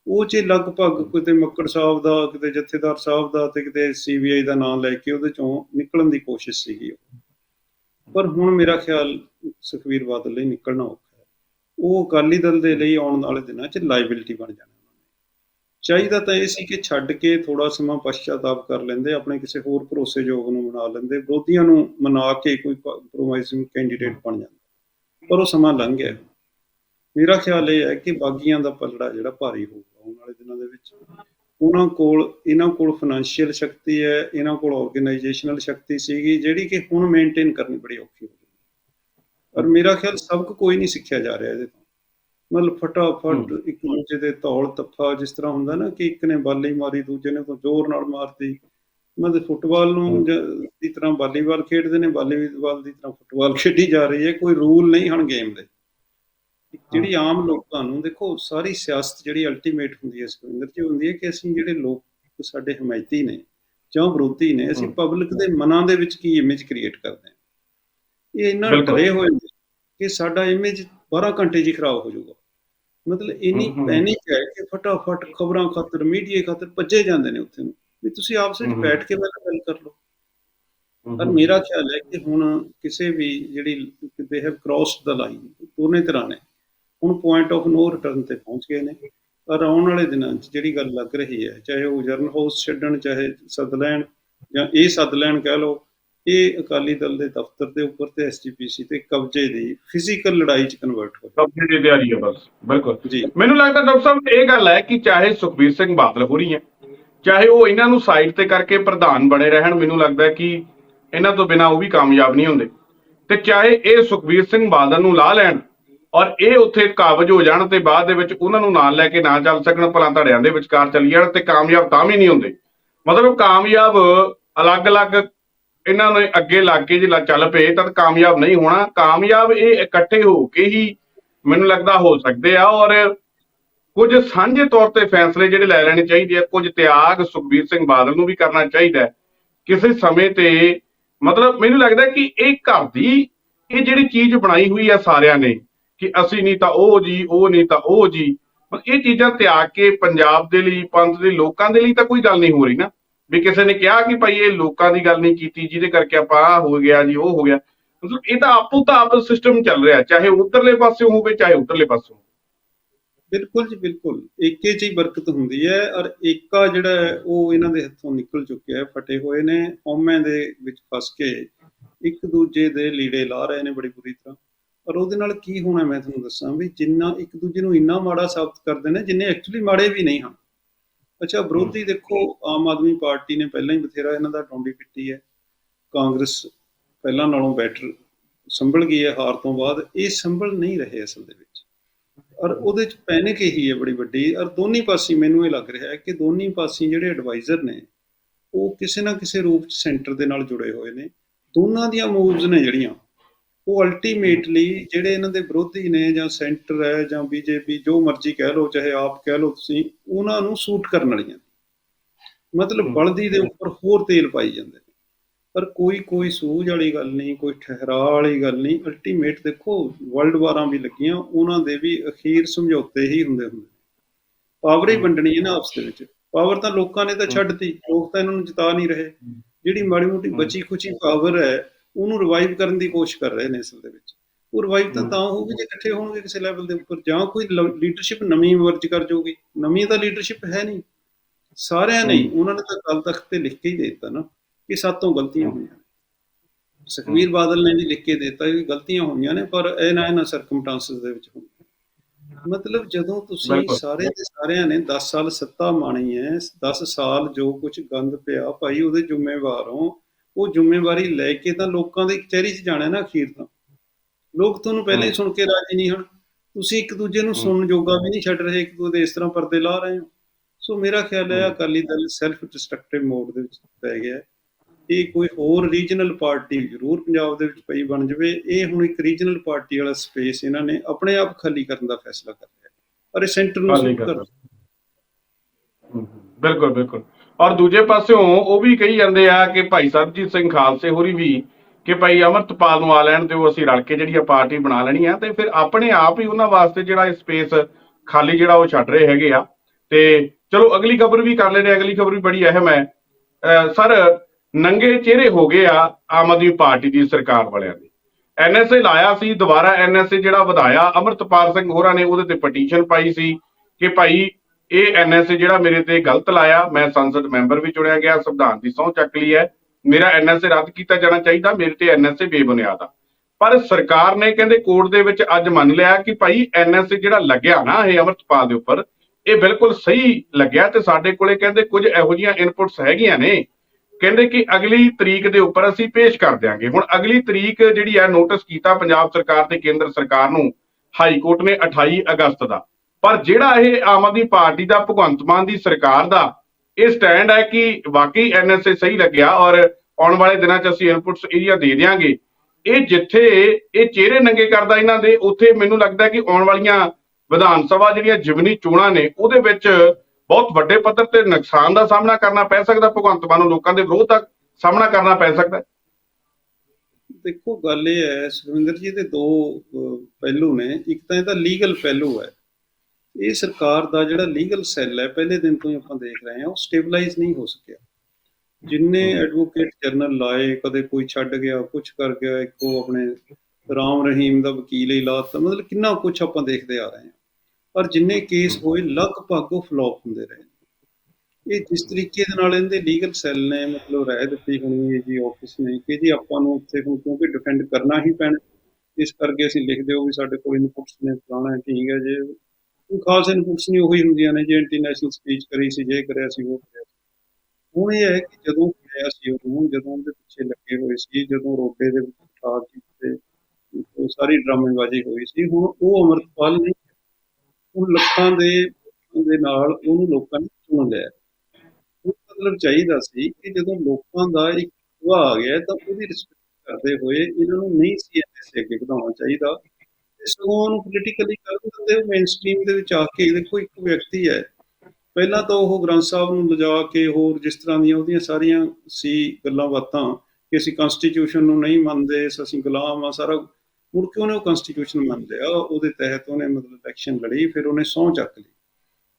ਉਹ 'ਚ ਲਗਭਗ ਕਿਤੇ ਮੱਕੜ ਸਾਹਿਬ ਦਾ ਕਿਤੇ ਜਥੇਦਾਰ ਸਾਹਿਬ ਦਾ ਤੇ ਕਿਤੇ ਸੀਬੀਆਈ ਦਾ ਨਾਮ ਲੈ ਕੇ ਉਹਦੇ ਚੋਂ ਨਿਕਲਣ ਦੀ ਕੋਸ਼ਿਸ਼ ਸੀਗੀ ਪਰ ਹੁਣ ਮੇਰਾ ਖਿਆਲ ਸੁਖਵੀਰ ਬਾਦਲ ਲਈ ਨਿਕਲਣਾ ਔਖਾ ਹੈ। ਉਹ ਅਕਾਲੀ ਦਲ ਦੇ ਲਈ ਆਉਣ ਵਾਲੇ ਦਿਨਾਂ 'ਚ ਲਾਇਬਿਲਿਟੀ ਬਣ ਜਾਣਾ ਚਾਹੀਦਾ ਤਾਂ ਇਹ ਸੀ ਕਿ ਛੱਡ ਕੇ ਥੋੜਾ ਸਮਾਂ ਪਛਤਾਤਾਪ ਕਰ ਲੈਂਦੇ ਆਪਣੇ ਕਿਸੇ ਹੋਰ ਭਰੋਸੇਯੋਗ ਨੂੰ ਬਣਾ ਲੈਂਦੇ ਵਿਰੋਧੀਆਂ ਨੂੰ ਮਨਾ ਕੇ ਕੋਈ ਕੰਪਰੋਮਾਈਜ਼ਿੰਗ ਕੈਂਡੀਡੇਟ ਬਣ ਜਾਂਦਾ। ਪਰ ਉਹ ਸਮਾਂ ਲੰਘ ਗਿਆ। ਮੇਰਾ ਖਿਆਲ ਇਹ ਹੈ ਕਿ ਬਾਗੀਆਂ ਦਾ ਪਲੜਾ ਜਿਹੜਾ ਭਾਰੀ ਹੋਊਗਾ। ਆਉਣ ਵਾਲੇ ਦਿਨਾਂ ਦੇ ਵਿੱਚ। ਉਹਨਾਂ ਕੋਲ ਇਹਨਾਂ ਕੋਲ ਫਾਈਨੈਂਸ਼ੀਅਲ ਸ਼ਕਤੀ ਹੈ ਇਹਨਾਂ ਕੋਲ ਆਰਗੇਨਾਈਜੇਸ਼ਨਲ ਸ਼ਕਤੀ ਸੀਗੀ ਜਿਹੜੀ ਕਿ ਹੁਣ ਮੇਨਟੇਨ ਕਰਨੀ ਬੜੀ ਔਖੀ ਹੋ ਗਈ। ਪਰ ਮੇਰਾ ਖਿਆਲ ਸਬਕ ਕੋਈ ਨਹੀਂ ਸਿੱਖਿਆ ਜਾ ਰਿਹਾ ਇਹਦੇ ਤੋਂ। ਮਤਲਬ ਫਟਾਫਟ ਇੱਕ ਦੂਜੇ ਦੇ ਧੌਲ ਤੱਫਾ ਜਿਸ ਤਰ੍ਹਾਂ ਹੁੰਦਾ ਨਾ ਕਿ ਇੱਕ ਨੇ ਬਾਲੀ ਮਾਰੀ ਦੂਜੇ ਨੇ ਤੋਂ ਜ਼ੋਰ ਨਾਲ ਮਾਰਤੀ। ਮਤਲਬ ਫੁੱਟਬਾਲ ਨੂੰ ਦੀ ਤਰ੍ਹਾਂ ਵਾਲੀਬਾਲ ਖੇਡਦੇ ਨੇ ਵਾਲੀਬਾਲ ਦੀ ਤਰ੍ਹਾਂ ਫੁੱਟਬਾਲ ਖੇਡੀ ਜਾ ਰਹੀ ਹੈ। ਕੋਈ ਰੂਲ ਨਹੀਂ ਹਨ ਗੇਮ ਦੇ। ਜਿਹੜੀ ਆਮ ਲੋਕਾਂ ਨੂੰ ਦੇਖੋ ਸਾਰੀ ਸਿਆਸਤ ਜਿਹੜੀ ਅਲਟੀਮੇਟ ਹੁੰਦੀ ਹੈ ਸੁਖਵਿੰਦਰ ਜੀ ਹੁੰਦੀ ਹੈ ਕਿ ਅਸੀਂ ਜਿਹੜੇ ਲੋਕ ਸਾਡੇ ਹਮਾਇਤੀ ਨੇ ਜਾਂ ਵਿਰੋਧੀ ਨੇ ਅਸੀਂ। ਪਬਲਿਕ ਦੇ ਮਨਾਂ ਦੇ ਵਿੱਚ ਕੀ ਇਮੇਜ ਕ੍ਰੀਏਟ ਕਰਦੇ ਹਾਂ ਇਹ ਇੰਨਾ। ਡਰੇ ਹੋਏ ਕਿ ਸਾਡਾ ਇਮੇਜ 12 ਘੰਟੇ ਹੀ ਖਰਾਬ ਹੋ ਜਾਊਗਾ ਮਤਲਬ ਇੰਨੀ। ਪੈਨਿਕ ਹੈ ਕਿ ਫਟਾਫਟ ਖਬਰਾਂ ਖਾਤਰ ਮੀਡੀਆ ਖਾਤਰ ਭੱਜੇ ਜਾਂਦੇ ਨੇ ਉੱਥੇ ਵੀ ਤੁਸੀਂ ਆਪਸ ਵਿੱਚ। ਬੈਠ ਕੇ ਪਹਿਲਾਂ ਗੱਲ ਕਰ ਲਓ ਪਰ ਮੇਰਾ ਖਿਆਲ ਹੈ ਕਿ ਹੁਣ ਕਿਸੇ ਵੀ ਜਿਹੜੀ ਦੇ ਹੈਵ ਕ੍ਰਾਸਡ ਦਾ ਲਾਈਨ ਦੋਨੇ ਤਰ੍ਹਾਂ ਨੇ ਹੁਣ ਪੁਆਇੰਟ ਆਫ ਨੋ ਰਿਟਰਨ ਤੇ ਪਹੁੰਚ ਗਏ ਨੇ। ਪਰ ਆਉਣ ਵਾਲੇ ਦਿਨਾਂ 'ਚ ਜਿਹੜੀ ਗੱਲ ਲੱਗ ਰਹੀ ਹੈ ਚਾਹੇ ਉਹ ਜਰਨ ਹਾਊਸ ਛੱਡਣ ਚਾਹੇ ਸੱਦ ਲੈਣ ਜਾਂ ਇਹ ਸੱਦ ਲੈਣ ਕਹਿ ਲਓ ਇਹ ਅਕਾਲੀ ਦਲ ਦੇ ਦਫ਼ਤਰ ਦੇ ਉੱਪਰ ਤੇ ਐਸਜੀਪੀਸੀ ਤੇ ਕਬਜ਼ੇ ਦੀ ਫਿਜ਼ੀਕਲ ਲੜਾਈ 'ਚ ਕਨਵਰਟ ਹੋ ਸਭ ਦੀ ਤਿਆਰੀ ਹੈ ਬਸ ਬਿਲਕੁਲ। ਜੀ। ਮੈਨੂੰ ਲੱਗਦਾ ਡਾਕਟਰ ਸਾਹਿਬ ਇਹ ਗੱਲ ਹੈ ਕਿ ਚਾਹੇ ਸੁਖਬੀਰ ਸਿੰਘ ਬਾਦਲ ਹੋ ਰਹੀ ਹੈ ਚਾਹੇ ਉਹ ਇਹਨਾਂ ਨੂੰ ਸਾਈਡ ਤੇ ਕਰਕੇ ਪ੍ਰਧਾਨ ਬਣੇ ਰਹਿਣ ਮੈਨੂੰ ਲੱਗਦਾ ਕਿ ਇਹਨਾਂ ਤੋਂ ਬਿਨਾ ਉਹ ਵੀ ਕਾਮਯਾਬ ਨਹੀਂ ਹੁੰਦੇ। ਤੇ ਚਾਹੇ ਇਹ ਸੁਖਬੀਰ ਸਿੰਘ ਬਾਦਲ ਨੂੰ ਲਾ ਲੈਣ ਔਰ ਇਹ ਉੱਥੇ ਕਾਬਜ ਹੋ ਜਾਣ ਤੇ ਬਾਅਦ ਦੇ ਵਿੱਚ ਉਹਨਾਂ ਨੂੰ ਨਾਲ ਲੈ ਕੇ ਨਾ ਚੱਲ ਸਕਣ, ਭਲਾ ਧੜਿਆਂ ਦੇ ਵਿਚਕਾਰ ਚੱਲੀ ਜਾਣ ਤੇ ਕਾਮਯਾਬ ਤਾਂ ਵੀ ਨਹੀਂ ਹੁੰਦੇ। ਮਤਲਬ ਕਾਮਯਾਬ ਅਲੱਗ-ਅਲੱਗ ਇਹਨਾਂ ਨੇ ਅੱਗੇ ਲੱਗ ਕੇ ਜੇ ਲ- ਚੱਲ ਪਏ ਤਾਂ ਕਾਮਯਾਬ ਨਹੀਂ ਹੋਣਾ। ਕਾਮਯਾਬ ਇਹ ਇਕੱਠੇ ਹੋ ਕੇ ਹੀ ਮੈਨੂੰ ਲੱਗਦਾ ਹੋ ਸਕਦੇ ਆ ਔਰ ਕੁਝ ਸਾਂਝੇ ਤੌਰ ਤੇ ਫੈਸਲੇ ਜਿਹੜੇ ਲੈ ਲੈਣੇ ਚਾਹੀਦੇ ਆ। ਕੁਝ ਤਿਆਗ ਸੁਖਬੀਰ ਸਿੰਘ ਬਾਦਲ ਨੂੰ ਵੀ ਕਰਨਾ ਚਾਹੀਦਾ ਕਿਸੇ ਸਮੇਂ ਤੇ ਮਤਲਬ ਮੈਨੂੰ ਲੱਗਦਾ ਕਿ ਇਹ ਘਰ ਦੀ ਇਹ ਜਿਹੜੀ ਚੀਜ਼ ਬਣਾਈ ਹੋਈ ਆ ਸਾਰਿਆਂ ਨੇ ਕਿ ਅਸੀਂ ਨਹੀਂ ਤਾਂ ਉਹ ਜੀ, ਉਹ ਨਹੀਂ ਤਾਂ ਉਹ ਜੀ। ਇਹ ਚੀਜ਼ਾਂ ਤਿਆਗ ਕੇ ਪੰਜਾਬ ਦੇ ਲਈ, ਪੰਥ ਦੇ ਲੋਕਾਂ ਦੇ ਲਈ ਤਾਂ ਕੋਈ ਗੱਲ ਨਹੀਂ ਹੋ ਰਹੀ ਨਾ। ਵੀ ਕਿਸੇ ਨੇ ਕਿਹਾ ਕਿ ਭਾਈ ਇਹ ਲੋਕਾਂ ਦੀ ਗੱਲ ਨਹੀਂ ਕੀਤੀ, ਜਿਹਦੇ ਕਰਕੇ ਆਪਾਂ ਆਹ ਹੋ ਗਿਆ ਜੀ, ਉਹ ਹੋ ਗਿਆ। ਮਤਲਬ ਇਹ ਤਾਂ ਆਪੋ ਤਾਂ ਆਪ ਸਿਸਟਮ ਚੱਲ ਰਿਹਾ, ਚਾਹੇ ਉਧਰਲੇ ਪਾਸਿਓਂ ਹੋਵੇ, ਚਾਹੇ ਉਧਰਲੇ ਪਾਸਿਓਂ ਬਿਲਕੁਲ ਜੀ, ਬਿਲਕੁਲ। ਏਕੇ 'ਚ ਹੀ ਬਰਕਤ ਹੁੰਦੀ ਹੈ ਔਰ ਏਕਾ ਜਿਹੜਾ ਹੈ, ਉਹ ਇਹਨਾਂ ਦੇ ਹੱਥੋਂ ਨਿਕਲ ਚੁੱਕਿਆ ਹੈ, ਫਟੇ ਹੋਏ ਨੇ। ਹਉਮੈ ਦੇ ਵਿੱਚ ਫਸ ਕੇ ਇੱਕ ਦੂਜੇ ਦੇ ਲੀੜੇ ਲਾ ਰਹੇ ਨੇ ਬੜੀ ਬੁਰੀ ਤਰ੍ਹਾਂ। ਔਰ ਉਹਦੇ ਨਾਲ ਕੀ ਹੋਣਾ ਮੈਂ ਤੁਹਾਨੂੰ ਦੱਸਾਂ ਵੀ ਜਿੰਨਾ ਇੱਕ ਦੂਜੇ ਨੂੰ ਇੰਨਾ ਮਾੜਾ ਸਾਬਤ ਕਰਦੇ ਨੇ ਜਿੰਨੇ ਐਕਚੁਅਲੀ ਮਾੜੇ ਵੀ ਨਹੀਂ ਹਨ। ਅੱਛਾ ਵਿਰੋਧੀ ਦੇਖੋ ਆਮ ਆਦਮੀ ਪਾਰਟੀ ਨੇ ਪਹਿਲਾਂ ਹੀ ਬਥੇਰਾ ਇਹਨਾਂ ਦਾ ਟੌਂਡੀ ਪਿੱਟੀ ਹੈ। ਕਾਂਗਰਸ ਪਹਿਲਾਂ ਨਾਲੋਂ ਬੈਟਰ ਸੰਭਲ ਗਈ ਹੈ ਹਾਰ ਤੋਂ ਬਾਅਦ। ਇਹ ਸੰਭਲ ਨਹੀਂ ਰਹੇ ਅਸਲ ਦੇ ਵਿੱਚ। ਔਰ ਉਹਦੇ ਚ ਪੈਨਿਕ ਇਹੀ ਹੈ ਬੜੀ ਵੱਡੀ। ਔਰ ਦੋਨੀ ਪਾਸੇ ਮੈਨੂੰ ਇਹ ਲੱਗ ਰਿਹਾ ਹੈ ਕਿ ਦੋਨੀ ਪਾਸੇ ਜਿਹੜੇ ਐਡਵਾਈਜ਼ਰ ਨੇ ਉਹ ਕਿਸੇ ਨਾ ਕਿਸੇ ਰੂਪ ਚ ਸੈਂਟਰ ਦੇ ਨਾਲ ਜੁੜੇ ਹੋਏ ਨੇ। ਦੋਨਾਂ ਦੀਆਂ ਮੂਵਸ ਨੇ ਜਿਹੜੀਆਂ ਉਹ ਅਲਟੀਮੇਟਲੀ ਜਿਹੜੇ ਇਹਨਾਂ ਦੇ ਵਿਰੋਧੀ ਨੇ ਜਾਂ ਸੈਂਟਰ ਹੈ ਜਾਂ ਬੀਜੇਪੀ ਜੋ ਮਰਜ਼ੀ ਕਹਿ ਲਓ ਚਾਹੇ ਆਪ ਕਹਿ ਲਓ ਤੁਸੀਂ ਉਹਨਾਂ ਨੂੰ ਸੂਟ ਕਰਨ ਵਾਲੀਆਂ ਮਤਲਬ। ਬਲਦੀ ਦੇ ਉੱਪਰ ਹੋਰ ਤੇਲ ਪਾਈ ਜਾਂਦੇ ਨੇ। ਪਰ ਕੋਈ ਕੋਈ ਸੂਝ ਵਾਲੀ ਗੱਲ ਨਹੀਂ ਕੋਈ ਠਹਿਰਾਅ ਵਾਲੀ ਗੱਲ ਨਹੀਂ। ਅਲਟੀਮੇਟ ਦੇਖੋ ਵਰਲਡ ਵਾਰਾਂ ਵੀ ਲੱਗੀਆਂ ਉਹਨਾਂ ਦੇ ਵੀ ਅਖੀਰ ਸਮਝੌਤੇ ਹੀ ਹੁੰਦੇ ਹੁੰਦੇ ਪਾਵਰ ਹੀ। ਵੰਡਣੀ ਹੈ ਨਾ ਆਪਸ ਦੇ ਵਿੱਚ। ਪਾਵਰ ਤਾਂ ਲੋਕਾਂ ਨੇ ਤਾਂ ਛੱਡਤੀ ਲੋਕ ਤਾਂ ਇਹਨਾਂ ਨੂੰ ਜਿਤਾ ਨਹੀਂ ਰਹੇ। ਜਿਹੜੀ ਮਾੜੀ ਮੋਟੀ। ਬਚੀ ਖੁਚੀ ਪਾਵਰ ਹੈ ਉਹਨੂੰ ਰਿਵਾਈਵ ਕਰਨ ਦੀ ਕੋਸ਼ਿਸ਼ ਕਰ ਰਹੇ ਨੇ ਅਸਲ ਦੇ ਵਿੱਚ। ਉਹ ਰਿਵਾਈਵ ਤਾਂ। ਤਾਂ ਹੋਊਗੀ ਜੇ ਇਕੱਠੇ ਹੋਣਗੇ ਕਿਸੇ ਲੈਵਲ ਦੇ ਉੱਪਰ ਜਾਂ ਕੋਈ ਲੀਡਰਸ਼ਿਪ ਨਵੀਂ ਇਮਰਜ ਕਰ ਜਾਊਗੀ। ਨਵੀਂ ਤਾਂ ਲੀਡਰਸ਼ਿਪ ਹੈ ਨਹੀਂ। ਸਾਰਿਆਂ ਨੇ। ਉਹਨਾਂ ਨੇ ਤਾਂ ਕੱਲ ਤੱਕ ਤੇ ਲਿਖ ਕੇ ਹੀ ਦੇ ਦਿੱਤਾ ਨਾ ਕਿ ਸਾਤੋਂ ਗਲਤੀਆਂ ਹੋਈਆਂ ਸੁਖਬੀਰ ਬਾਦਲ ਨੇ ਵੀ ਲਿਖ ਕੇ ਦਿੱਤਾ ਵੀ ਗਲਤੀਆਂ ਹੋਈਆਂ ਨੇ ਪਰ ਇਹਨਾਂ ਇਹਨਾਂ ਸਰਕਮਟਾਂਸਸ ਦੇ ਵਿੱਚ ਹੋਈਆਂ ਮਤਲਬ ਜਦੋਂ ਤੁਸੀਂ। ਸਾਰੇ ਦੇ ਸਾਰਿਆਂ ਨੇ 10 ਸਾਲ ਸੱਤਾ ਮਾਣੀ ਹੈ 10 ਸਾਲ ਜੋ ਕੁਝ ਗੰਦ ਪਿਆ ਭਾਈ ਉਹਦੇ ਜ਼ਿੰਮੇਵਾਰ ਹੋ ਉਹ ਜ਼ਿੰਮੇਵਾਰੀ ਲੈ ਕੇ ਤਾਂ ਲੋਕਾਂ ਦੇ ਕਚਹਿਰੀ 'ਚ ਜਾਣਾ ਨਾ ਅਖੀਰ ਤਾਂ ਲੋਕ ਤੁਹਾਨੂੰ ਪਹਿਲੇ ਹੀ। ਸੁਣ ਕੇ ਰਾਜੀ ਨਹੀਂ ਹਨ ਤੁਸੀਂ ਇੱਕ ਦੂਜੇ ਨੂੰ। ਸੁਣਨ ਜੋਗਾ ਵੀ ਨਹੀਂ ਛੱਡ ਰਹੇ ਇੱਕ ਦੂਜੇ ਇਸ ਤਰ੍ਹਾਂ ਪਰਦੇ ਲਾ ਰਹੇ ਹੋ ਸੋ ਮੇਰਾ ਖਿਆਲ ਹੈ। Akali Dal self destructive mode ਦੇ ਵਿੱਚ ਪੈ ਗਿਆ ਹੈ। ਇਹ ਕੋਈ ਹੋਰ ਰੀਜਨਲ ਪਾਰਟੀ ਜ਼ਰੂਰ ਪੰਜਾਬ ਦੇ ਵਿੱਚ ਪਈ ਬਣ ਜਾਵੇ ਇਹ ਹੁਣ ਇੱਕ ਰੀਜਨਲ ਪਾਰਟੀ ਵਾਲਾ ਸਪੇਸ ਇਹਨਾਂ ਨੇ ਆਪਣੇ ਆਪ ਖਾਲੀ ਕਰਨ ਦਾ ਫੈਸਲਾ ਕਰ ਲਿਆ ਪਰ ਇਹ ਸੈਂਟਰ ਨੂੰ ਕਰ ਬਿਲਕੁਲ ਬਿਲਕੁਲ ਔਰ ਦੂਜੇ ਪਾਸਿਓਂ ਉਹ ਵੀ ਕਹੀ ਜਾਂਦੇ ਆ ਕਿ ਭਾਈ ਸਰਬਜੀਤ ਸਿੰਘ ਖਾਲਸੇ ਹੋਰੀ ਵੀ ਕਿ ਭਾਈ ਅਮਰਤਪਾਲ ਨੂੰ ਆ ਲੈਣ ਦਿਓ, ਅਸੀਂ ਰਲ ਕੇ ਜਿਹੜੀ ਆ ਪਾਰਟੀ ਬਣਾ ਲੈਣੀ ਆ। ਤੇ ਫਿਰ ਆਪਣੇ ਆਪ ਹੀ ਉਹਨਾਂ ਵਾਸਤੇ ਜਿਹੜਾ ਇਹ ਸਪੇਸ ਖਾਲੀ ਜਿਹੜਾ ਉਹ ਛੱਡ ਰਹੇ ਹੈਗੇ ਆ। ਤੇ ਚਲੋ ਅਗਲੀ ਖਬਰ ਵੀ ਕਰ ਲੈਣੇ ਅਗਲੀ ਖਬਰ ਵੀ ਬੜੀ ਅਹਿਮ ਹੈ। ਅਹ ਸਰ, ਨੰਗੇ ਚਿਹਰੇ ਹੋ ਗਏ ਆ ਆਮ ਆਦਮੀ ਪਾਰਟੀ ਦੀ ਸਰਕਾਰ ਵਾਲਿਆਂ ਦੇ। ਐਨਐਸਏ ਲਾਇਆ ਸੀ, ਦੁਬਾਰਾ ਐਨਐਸਏ ਜਿਹੜਾ ਵਧਾਇਆ, ਅਮਰਤਪਾਲ ਸਿੰਘ ਹੋਰਾਂ ਨੇ ਉਹਦੇ ਤੇ ਪਟੀਸ਼ਨ ਪਾਈ ਸੀ ਕਿ ਭਾਈ ਇਹ ਐਨਐਸਏ ਜਿਹੜਾ ਮੇਰੇ ਤੇ ਗਲਤ ਲਾਇਆ, ਮੈਂ ਸੰਸਦ ਮੈਂਬਰ ਵੀ ਚੁਣਿਆ ਗਿਆ, ਸੰਵਿਧਾਨ ਦੀ ਸਹੁੰ ਚੱਕ ਲਈ ਹੈ। ਮੇਰਾ ਐਨਐਸਏ ਰੱਦ ਕੀਤਾ ਜਾਣਾ ਚਾਹੀਦਾ, ਮੇਰੇ ਤੇ ਐਨਐਸਏ ਬੇਬੁਨਿਆਦ ਆ। ਪਰ ਸਰਕਾਰ ਨੇ ਕਹਿੰਦੇ ਕੋਰਟ ਦੇ ਵਿੱਚ ਅੱਜ ਮੰਨ ਲਿਆ ਕਿ ਭਾਈ ਐਨਐਸਏ ਜਿਹੜਾ ਲੱਗਿਆ ਨਾ, ਇਹ ਅਮਰਤਪਾਲ ਦੇ ਉੱਪਰ, ਇਹ ਬਿਲਕੁਲ ਸਹੀ ਲੱਗਿਆ ਤੇ ਸਾਡੇ ਕੋਲੇ ਕਹਿੰਦੇ ਕੁਝ ਇਹੋ ਜਿਹੀਆਂ ਇਨਪੁਟਸ ਹੈਗੀਆਂ ਨੇ। ਕਹਿੰਦੇ ਕਿ ਅਗਲੀ ਤਰੀਕ ਦੇ ਉੱਪਰ ਅਸੀਂ ਪੇਸ਼ ਕਰ ਦਿਆਂਗੇ। ਹੁਣ ਅਗਲੀ ਤਰੀਕ ਜਿਹੜੀ ਹੈ ਨੋਟਿਸ ਕੀਤਾ ਪੰਜਾਬ ਸਰਕਾਰ ਤੇ ਕੇਂਦਰ ਸਰਕਾਰ ਨੂੰ, ਹਾਈ ਕੋਰਟ ਨੇ 28 ਅਗਸਤ ਦਾ। ਪਰ ਜਿਹੜਾ ਇਹ ਆਮ ਆਦਮੀ ਪਾਰਟੀ ਦਾ, ਭਗਵੰਤ ਮਾਨ ਦੀ ਸਰਕਾਰ ਦਾ, ਇਹ ਸਟੈਂਡ ਹੈ ਕਿ ਵਾਕਈ ਐਨਐਸਏ ਸਹੀ ਲੱਗਿਆ ਔਰ ਆਉਣ ਵਾਲੇ ਦਿਨਾਂ 'ਚ ਅਸੀਂ ਇਨਪੁਟਸ ਇਹਦੀਆਂ ਦੇ ਦਿਆਂਗੇ। ਇਹ ਜਿੱਥੇ ਇਹ ਚਿਹਰੇ ਨੰਗੇ ਕਰਦਾ ਇਹਨਾਂ ਦੇ, ਉੱਥੇ ਮੈਨੂੰ ਲੱਗਦਾ ਕਿ ਆਉਣ ਵਾਲੀਆਂ ਵਿਧਾਨ ਸਭਾ ਜਿਹੜੀਆਂ ਜਿਮਨੀ ਚੋਣਾਂ ਨੇ, ਉਹਦੇ ਵਿੱਚ ਬਹੁਤ ਵੱਡੇ ਪੱਧਰ ਤੇ ਨੁਕਸਾਨ ਦਾ ਸਾਹਮਣਾ ਕਰਨਾ ਪੈ ਸਕਦਾ, ਭਗਵੰਤ ਮਾਨ ਨੂੰ ਲੋਕਾਂ ਦੇ ਵਿਰੋਧ ਦਾ ਸਾਹਮਣਾ ਕਰਨਾ ਪੈ ਸਕਦਾ ਦੇਖੋ, ਗੱਲ ਇਹ ਹੈ, ਸੁਖਵਿੰਦਰ ਜੀ ਦੇ ਦੋ ਪਹਿਲੂ ਨੇ। ਇੱਕ ਤਾਂ ਇਹਦਾ ਲੀਗਲ ਪਹਿਲੂ ਹੈ। ਇਹ ਸਰਕਾਰ ਦਾ ਜਿਹੜਾ ਲੀਗਲ ਸੈੱਲ ਹੈ ਪਹਿਲੇ ਦਿਨ ਤੋਂ ਹੀ ਆਪਾਂ ਦੇਖ ਰਹੇ ਹਾਂ ਉਹ ਸਟੇਬਲਾਈਜ਼ ਨਹੀਂ ਹੋ ਸਕਿਆ। ਜਿੰਨੇ ਐਡਵੋਕੇਟ ਜਨਰਲ ਲਾਏ ਕਦੇ ਕੋਈ ਛੱਡ ਗਿਆ ਕੁਝ ਕਰ ਗਿਆ ਇੱਕੋ ਆਪਣੇ ਰਾਮ ਰਹੀਮ ਦਾ ਵਕੀਲ ਹੀ ਲਾਤਾ ਮਤਲਬ ਕਿੰਨਾ ਕੁਝ ਆਪਾਂ ਦੇਖਦੇ ਆ ਰਹੇ ਹਾਂ। ਪਰ ਜਿੰਨੇ ਕੇਸ ਹੋਏ ਲਗਭਗ ਉਹ ਫਲॉप ਹੁੰਦੇ ਰਹੇ। ਇਹ ਜਿਸ ਤਰੀਕੇ ਦੇ ਨਾਲ ਇਹਦੇ ਲੀਗਲ ਸੈੱਲ ਨੇ ਮਤਲਬ ਰਾਏ ਦਿੱਤੀ ਹੋਣੀ ਹੈ ਜੀ ਆਫਿਸ ਨੇ ਕਿ ਜੀ ਆਪਾਂ ਨੂੰ ਉੱਥੇ ਹੁਣ ਕਿਉਂਕਿ ਡਿਫੈਂਡ ਕਰਨਾ ਹੀ ਪੈਣਾ। ਇਸ ਕਰਕੇ ਅਸੀਂ ਲਿਖਦੇ ਹੋ ਵੀ ਸਾਡੇ ਕੋਲ ਇਨਪੁਟਸ ਨੇ ਫਲਾਣਾ ਠੀਕ ਹੈ ਜੇ ਖਾਸ ਇਨਪੁਟਸ ਨਹੀਂ ਉਹੀ ਹੁੰਦੀਆਂ ਨੇ, ਜੇ ਇੰਟਰਨੈਸ਼ਨਲ ਸਪੀਚ ਕਰੀ ਸੀ, ਜੇ ਕਰਿਆ ਸੀ, ਉਹ ਕਰਿਆ ਹੁਣ ਇਹ ਹੈ ਕਿ ਜਦੋਂ ਹੋਇਆ ਸੀ ਉਹਨੂੰ, ਜਦੋਂ ਉਹਦੇ ਪਿੱਛੇ ਲੱਗੇ ਹੋਏ ਸੀ, ਜਦੋਂ ਰੋਡੇ ਦੇ ਵਿੱਚ ਠਾਕ ਕੀਤੇ ਉਹ ਸਾਰੀ ਡਰਾਮੇਬਾਜ਼ੀ ਹੋਈ ਸੀ, ਹੁਣ ਉਹ ਅਮਰਪਾਲ ਨਹੀਂ ਹੁਣ ਲੱਖਾਂ ਦੇ ਦੇ ਨਾਲ ਉਹਨੂੰ ਲੋਕਾਂ ਨੇ ਚੁਣ ਲਿਆ। ਉਹ ਮਤਲਬ ਚਾਹੀਦਾ ਸੀ ਕਿ ਜਦੋਂ ਲੋਕਾਂ ਦਾ ਇੱਕ ਹੁਆ ਆ ਗਿਆ, ਤਾਂ ਉਹਦੀ ਰਿਸਪੈਕਟ ਕਰਦੇ ਹੋਏ ਇਹਨਾਂ ਨੂੰ ਨਹੀਂ ਸੀ ਐਨਐਸਏ ਅੱਗੇ ਵਧਾਉਣਾ ਚਾਹੀਦਾ। ਸਗੋਂ ਉਹਨੂੰ ਪੋਲੀਟੀਕਲੀ ਕਰ ਦਿੰਦੇ ਉਹ ਮੇਨਸਟ੍ਰੀਮ ਦੇ ਵਿੱਚ ਆ ਕੇ ਦੇਖੋ ਇੱਕ ਵਿਅਕਤੀ ਹੈ। ਪਹਿਲਾਂ ਤਾਂ ਉਹ ਗ੍ਰੰਥ ਸਾਹਿਬ ਨੂੰ ਲਿਜਾ ਕੇ ਹੋਰ ਜਿਸ ਤਰ੍ਹਾਂ ਦੀਆਂ ਉਹਦੀਆਂ ਸਾਰੀਆਂ ਸੀ ਗੱਲਾਂ ਬਾਤਾਂ ਕਿ ਅਸੀਂ ਕਨਸਟੀਟਿਊਸ਼ਨ ਨੂੰ ਨਹੀਂ ਮੰਨਦੇ ਅਸੀਂ ਗੁਲਾਮ ਆ ਸਾਰਾ ਮੁੜ ਕੇ ਉਹਨੇ ਉਹ ਕਨਸਟੀਟਿਊਸ਼ਨ ਮੰਨ ਲਿਆ ਉਹਦੇ ਤਹਿਤ ਉਹਨੇ ਮਤਲਬ ਇਲੈਕਸ਼ਨ ਲੜੀ ਫਿਰ ਉਹਨੇ ਸਹੁੰ ਚੱਕ ਲਈ।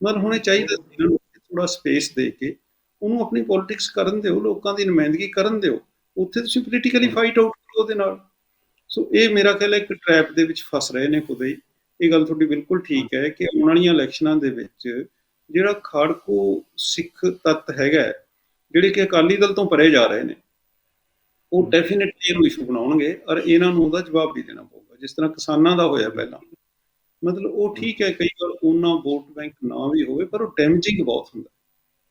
ਮਤਲਬ ਹੁਣੇ ਚਾਹੀਦਾ ਸੀ ਇਹਨਾਂ ਨੂੰ ਥੋੜਾ ਸਪੇਸ ਦੇ ਕੇ ਉਹਨੂੰ ਆਪਣੀ ਪੋਲਿਟਿਕਸ ਕਰਨ ਦਿਓ ਲੋਕਾਂ ਦੀ ਨੁਮਾਇੰਦਗੀ ਕਰਨ ਦਿਓ। ਉੱਥੇ ਤੁਸੀਂ ਪੋਲੀਟੀਕਲੀ ਫਾਈਟ ਆਊਟ ਕਰੋ ਉਹਦੇ ਨਾਲ। ਸੋ ਇਹ ਮੇਰਾ ਖਿਆਲ ਹੈ ਇੱਕ ਟ੍ਰੈਪ ਦੇ ਵਿੱਚ ਫਸ ਰਹੇ ਨੇ ਖੁਦ ਹੀ। ਇਹ ਗੱਲ ਤੁਹਾਡੀ ਬਿਲਕੁਲ ਠੀਕ ਹੈ ਕਿ ਆਉਣ ਵਾਲੀਆਂ ਇਲੈਕਸ਼ਨਾਂ ਦੇ ਵਿੱਚ ਜਿਹੜਾ ਖਾੜਕੂ ਸਿੱਖ ਤੱਤ ਹੈਗਾ ਜਿਹੜੇ ਕਿ ਅਕਾਲੀ ਦਲ ਤੋਂ ਪਰੇ ਜਾ ਰਹੇ ਨੇ ਉਹ ਡੈਫੀਨਿਟਲੀ ਇਹਨੂੰ ਇਸ਼ੂ ਬਣਾਉਣਗੇ ਔਰ ਇਹਨਾਂ ਨੂੰ ਉਹਦਾ ਜਵਾਬ ਵੀ ਦੇਣਾ ਪਊਗਾ ਜਿਸ ਤਰ੍ਹਾਂ ਕਿਸਾਨਾਂ ਦਾ ਹੋਇਆ ਪਹਿਲਾਂ। ਮਤਲਬ ਉਹ ਠੀਕ ਹੈ ਕਈ ਵਾਰ ਉਹਨਾਂ ਵੋਟ ਬੈਂਕ ਨਾ ਵੀ ਹੋਵੇ ਪਰ ਉਹ ਡੈਮੇਜਿੰਗ ਬਹੁਤ ਹੁੰਦਾ।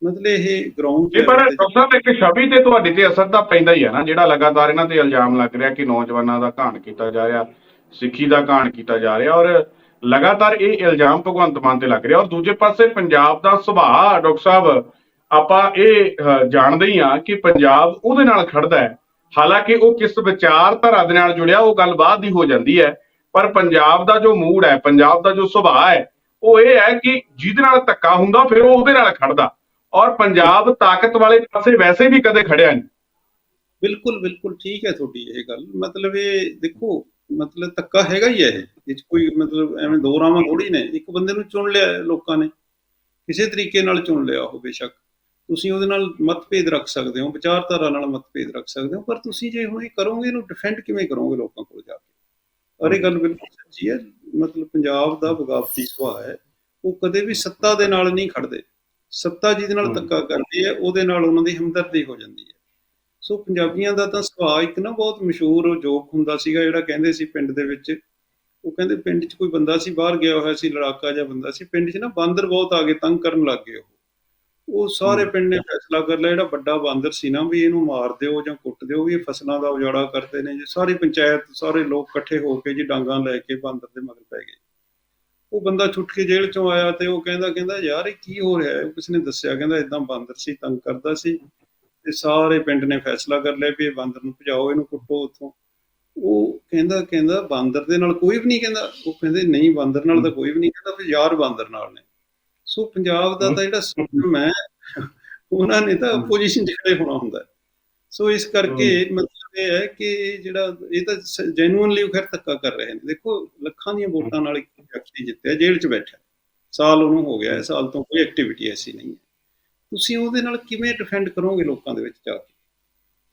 ਮਤਲਬ ਇਹ ਗਰਾਊਂਡ ਇਹ ਪਰ ਡਾਕਟਰ ਸਾਹਿਬ ਇੱਕ ਛਵੀ ਤੇ ਤੁਹਾਡੇ ਤੇ ਅਸਰ ਤਾਂ ਪੈਂਦਾ ਹੀ ਹੈ ਨਾ ਜਿਹੜਾ ਲਗਾਤਾਰ ਇਹਨਾਂ ਤੇ ਇਲਜ਼ਾਮ ਲੱਗ ਰਿਹਾ ਕਿ ਨੌਜਵਾਨਾਂ ਦਾ ਘਾਣ ਕੀਤਾ ਜਾ ਰਿਹਾ ਸਿੱਖੀ ਦਾ ਘਾਣ ਕੀਤਾ ਜਾ ਰਿਹਾ ਔਰ ਲਗਾਤਾਰ ਇਹ ਇਲਜ਼ਾਮ ਭਗਵੰਤ ਮਾਨ ਤੇ ਲੱਗ ਰਿਹਾ। ਔਰ ਦੂਜੇ ਪਾਸੇ ਪੰਜਾਬ ਦਾ ਸੁਭਾਅ ਡਾਕਟਰ ਸਾਹਿਬ ਆਪਾਂ ਇਹ ਜਾਣਦੇ ਹੀ ਆ ਕਿ ਪੰਜਾਬ ਉਹਦੇ ਨਾਲ ਖੜਦਾ ਹੈ। ਹਾਲਾਂਕਿ ਉਹ ਕਿਸ ਵਿਚਾਰਧਾਰਾ ਦੇ ਨਾਲ ਜੁੜਿਆ ਉਹ ਗੱਲ ਬਾਅਦ ਦੀ ਹੋ ਜਾਂਦੀ ਹੈ। ਪਰ ਪੰਜਾਬ ਦਾ ਜੋ ਮੂਡ ਹੈ ਪੰਜਾਬ ਦਾ ਜੋ ਸੁਭਾਅ ਹੈ ਉਹ ਇਹ ਹੈ ਕਿ ਜਿਹਦੇ ਨਾਲ ਧੱਕਾ ਹੁੰਦਾ ਫਿਰ ਉਹ ਉਹਦੇ ਨਾਲ ਖੜਦਾ ਔਰ ਪੰਜਾਬ ਤਾਕਤ ਵਾਲੇ ਪਾਸੇ ਵੈਸੇ ਵੀ ਕਦੇ ਖੜਿਆ ਨਹੀਂ। ਬਿਲਕੁਲ ਬਿਲਕੁਲ ਠੀਕ ਹੈ ਤੁਹਾਡੀ ਇਹ ਗੱਲ। ਮਤਲਬ ਇਹ ਦੇਖੋ, ਮਤਲਬ ਧੱਕਾ ਹੈਗਾ ਹੀ ਹੈ ਇਹ। ਇਹ ਕੋਈ ਮਤਲਬ ਐਵੇਂ ਦੋ ਰਾਵਾਂ ਥੋੜੀ ਨੇ। ਇੱਕ ਬੰਦੇ ਨੂੰ ਚੁਣ ਲਿਆ ਲੋਕਾਂ ਨੇ। ਕਿਸੇ ਤਰੀਕੇ ਨਾਲ ਚੁਣ ਲਿਆ ਉਹ ਬੇਸ਼ੱਕ। ਤੁਸੀਂ ਉਹਦੇ ਨਾਲ ਮਤਭੇਦ ਰੱਖ ਸਕਦੇ ਹੋ, ਵਿਚਾਰਧਾਰਾ ਨਾਲ ਮਤਭੇਦ ਰੱਖ ਸਕਦੇ ਹੋ, ਪਰ ਤੁਸੀਂ ਜੇ ਹੁਣ ਇਹ ਕਰੋਗੇ, ਇਹਨੂੰ ਡਿਫੈਂਡ ਕਿਵੇਂ ਕਰੋਗੇ ਲੋਕਾਂ ਕੋਲ ਜਾ ਕੇ? ਔਰ ਇਹ ਗੱਲ ਬਿਲਕੁਲ ਸੱਚੀ ਹੈ। ਮਤਲਬ ਪੰਜਾਬ ਦਾ ਬਗਾਵਤੀ ਸੁਭਾਅ ਹੈ। ਉਹ ਕਦੇ ਵੀ ਸੱਤਾ ਦੇ ਨਾਲ ਨਹੀਂ ਖੜਦੇ। ਸੱਤਾ ਜਿਹਦੇ ਨਾਲ ਹਮ। ਧੱਕਾ ਕਰਦੀ ਹੈ ਉਹਦੇ ਨਾਲ ਉਹਨਾਂ ਦੀ ਹਮਦਰਦੀ ਹੋ ਜਾਂਦੀ ਹੈ। ਸੋ ਪੰਜਾਬੀਆਂ ਦਾ ਤਾਂ ਸੁਭਾਅ ਇੱਕ ਨਾ ਬਹੁਤ ਮਸ਼ਹੂਰ ਜੋਕ ਹੁੰਦਾ ਸੀਗਾ ਜਿਹੜਾ ਕਹਿੰਦੇ ਸੀ ਪਿੰਡ ਦੇ ਵਿੱਚ। ਉਹ ਕਹਿੰਦੇ ਪਿੰਡ 'ਚ ਕੋਈ ਬੰਦਾ ਸੀ ਬਾਹਰ ਗਿਆ ਹੋਇਆ ਸੀ ਲੜਾਕਾ ਜਿਹਾ ਬੰਦਾ ਸੀ। ਪਿੰਡ 'ਚ ਨਾ ਬਾਂਦਰ ਬਹੁਤ ਆ ਗਏ ਤੰਗ ਕਰਨ ਲੱਗ ਗਏ ਉਹ। ਉਹ ਸਾਰੇ। ਪਿੰਡ ਨੇ ਫੈਸਲਾ ਕਰ ਲਿਆ ਜਿਹੜਾ ਵੱਡਾ ਬਾਂਦਰ ਸੀ ਨਾ ਵੀ ਇਹਨੂੰ ਮਾਰ ਦਿਓ ਜਾਂ ਕੁੱਟ ਦਿਓ ਵੀ ਇਹ ਫਸਲਾਂ ਦਾ ਉਜਾੜਾ ਕਰਦੇ ਨੇ। ਜੀ ਸਾਰੀ ਪੰਚਾਇਤ ਸਾਰੇ ਲੋਕ ਇਕੱਠੇ ਹੋ ਕੇ ਜੀ ਡਾਂਗਾਂ ਲੈ ਕੇ ਬਾਂਦਰ ਦੇ ਮਗਰ ਪੈ ਗਏ। ਉਹ ਬੰਦਾ ਛੁੱਟ ਕੇ ਜੇਲ੍ਹ ਚੋਂ ਆਇਆ ਤੇ ਉਹ ਕਹਿੰਦਾ ਕਹਿੰਦਾ, ਯਾਰ ਇਹ ਕੀ ਹੋ ਰਿਹਾ ਹੈ? ਕਿਸ ਨੇ ਦੱਸਿਆ, ਕਹਿੰਦਾ ਇਦਾਂ ਬਾਂਦਰ ਸੀ, ਤੰਗ ਕਰਦਾ ਸੀ ਤੇ ਸਾਰੇ ਪਿੰਡ ਨੇ ਫੈਸਲਾ ਕਰ ਲਿਆ ਵੀ ਇਹ ਬਾਂਦਰ ਨੂੰ ਭਜਾਓ, ਇਹਨੂੰ ਕੁੱਟੋ ਉੱਥੋਂ। ਉਹ ਕਹਿੰਦਾ ਕਹਿੰਦਾ, ਬਾਂਦਰ ਦੇ ਨਾਲ ਕੋਈ ਵੀ ਨਹੀਂ ਕਹਿੰਦਾ। ਉਹ ਕਹਿੰਦੇ, ਨਹੀਂ, ਬਾਂਦਰ ਨਾਲ ਤਾਂ ਕੋਈ ਵੀ ਨਹੀਂ ਕਹਿੰਦਾ, ਫਿਰ ਯਾਰ ਬਾਂਦਰ ਨਾਲ ਨੇ। ਸੋ ਪੰਜਾਬ ਦਾ ਤਾਂ ਜਿਹੜਾ ਸਿਸਟਮ ਹੈ, ਉਹਨਾਂ ਨੇ ਤਾਂ ਆਪੋਜੀਸ਼ਨ 'ਚ ਖੜੇ ਹੋਣਾ ਹੁੰਦਾ ਸੋ ਇਸ ਕਰਕੇ ਮਤਲਬ ਇਹ ਹੈ ਕਿ ਜਿਹੜਾ ਇਹ ਤਾਂ ਜੈਨੂਇਨਲੀ ਉਹ ਖੈਰ ਧੱਕਾ ਕਰ ਰਹੇ ਨੇ। ਦੇਖੋ ਲੱਖਾਂ ਦੀਆਂ ਵੋਟਾਂ ਨਾਲ ਇੱਕ ਵਿਅਕਤੀ ਜਿੱਤਿਆ ਜੇਲ੍ਹ 'ਚ ਬੈਠਾ। ਸਾਲ ਉਹਨੂੰ ਹੋ ਗਿਆ ਹੈ ਸਾਲ ਤੋਂ ਕੋਈ ਐਕਟੀਵਿਟੀ ਐਸੀ ਨਹੀਂ ਹੈ। ਤੁਸੀਂ ਉਹਦੇ ਨਾਲ ਕਿਵੇਂ ਡਿਫੈਂਡ ਕਰੋਗੇ ਲੋਕਾਂ ਦੇ ਵਿੱਚ ਜਾ ਕੇ?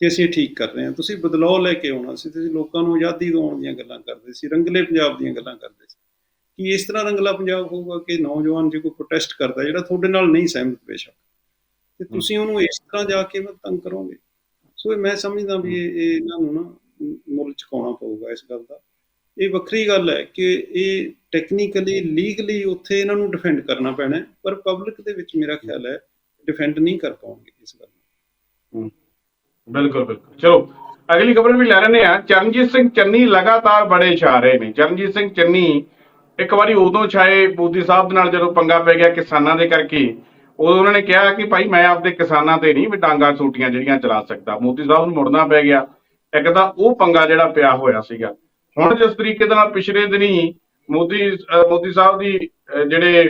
ਕਿ ਅਸੀਂ ਠੀਕ ਕਰ ਰਹੇ ਹਾਂ। ਤੁਸੀਂ ਬਦਲਾਅ ਲੈ ਕੇ ਆਉਣਾ ਸੀ ਤੁਸੀਂ ਲੋਕਾਂ ਨੂੰ ਆਜ਼ਾਦੀ ਦਿਵਾਉਣ ਦੀਆਂ ਗੱਲਾਂ ਕਰਦੇ ਸੀ ਰੰਗਲੇ ਪੰਜਾਬ ਦੀਆਂ ਗੱਲਾਂ ਕਰਦੇ ਸੀ। ਕਿ ਇਸ ਤਰ੍ਹਾਂ ਰੰਗਲਾ ਪੰਜਾਬ ਹੋਊਗਾ ਕਿ ਨੌਜਵਾਨ ਜੇ ਕੋਈ ਪ੍ਰੋਟੈਸਟ ਕਰਦਾ ਜਿਹੜਾ ਤੁਹਾਡੇ ਨਾਲ ਨਹੀਂ ਸਹਿਮਤ ਬੇਸ਼ੱਕ। ਤੇ ਤੁਸੀਂ ਉਹਨੂੰ ਇਸ ਤਰ੍ਹਾਂ ਜਾ ਕੇ ਮੈਂ ਤੰਗ ਕਰੋਗੇ? ਸੋ ਇਹ ਮੈਂ ਸਮਝਦਾ ਵੀ ਇਹ ਇਹ ਇਹਨਾਂ ਨੂੰ ਨਾ ਮੁੱਲ ਚੁਕਾਉਣਾ ਪਊਗਾ ਇਸ ਗੱਲ ਦਾ। ਇਹ ਵੱਖਰੀ ਗੱਲ ਹੈ ਕਿ ਇਹ ਟੈਕਨੀਕਲੀ ਲੀਗਲੀ ਉੱਥੇ ਇਹਨਾਂ ਨੂੰ ਡਿਫੈਂਡ ਕਰਨਾ ਪੈਣਾ ਪਰ ਪਬਲਿਕ ਦੇ ਵਿੱਚ ਮੇਰਾ ਖਿਆਲ ਹੈ ਡਿਫੈਂਡ ਨਹੀਂ ਕਰ ਪਾਉਣਗੇ ਇਸ ਗੱਲ ਨੂੰ। ਬਿਲਕੁਲ ਬਿਲਕੁਲ। ਚਲੋ ਅਗਲੀ ਖਬਰ ਵੀ ਲੈ ਰਹੇ ਆ ਚਰਨਜੀਤ ਸਿੰਘ ਚੰਨੀ ਲਗਾਤਾਰ ਬੜੇ ਛਾ ਰਹੇ ਨੇ। ਚਰਨਜੀਤ ਸਿੰਘ ਚੰਨੀ ਇੱਕ ਵਾਰੀ ਉਦੋਂ ਛਾਏ ਮੋਦੀ ਸਾਹਿਬ ਦੇ ਨਾਲ ਜਦੋਂ ਪੰਗਾ ਪੈ ਗਿਆ ਕਿਸਾਨਾਂ ਦੇ ਕਰਕੇ। ਉਦੋਂ ਉਹਨਾਂ ਨੇ ਕਿਹਾ ਕਿ ਭਾਈ ਮੈਂ ਆਪਦੇ ਕਿਸਾਨਾਂ ਤੇ ਨਹੀਂ ਵੀ ਡਾਂਗਾ ਸੂਟੀਆਂ ਜਿਹੜੀਆਂ ਚਲਾ ਸਕਦਾ। ਮੋਦੀ ਸਾਹਿਬ ਨੂੰ ਮੁੜਨਾ ਪੈ ਗਿਆ। ਇੱਕ ਤਾਂ ਉਹ ਪੰਗਾ ਜਿਹੜਾ ਪਿਆ ਹੋਇਆ ਸੀਗਾ। ਹੁਣ ਜਿਸ ਤਰੀਕੇ ਦੇ ਨਾਲ ਪਿਛਲੇ ਦਿਨੀ ਮੋਦੀ ਮੋਦੀ ਸਾਹਿਬ ਦੀ ਜਿਹੜੇ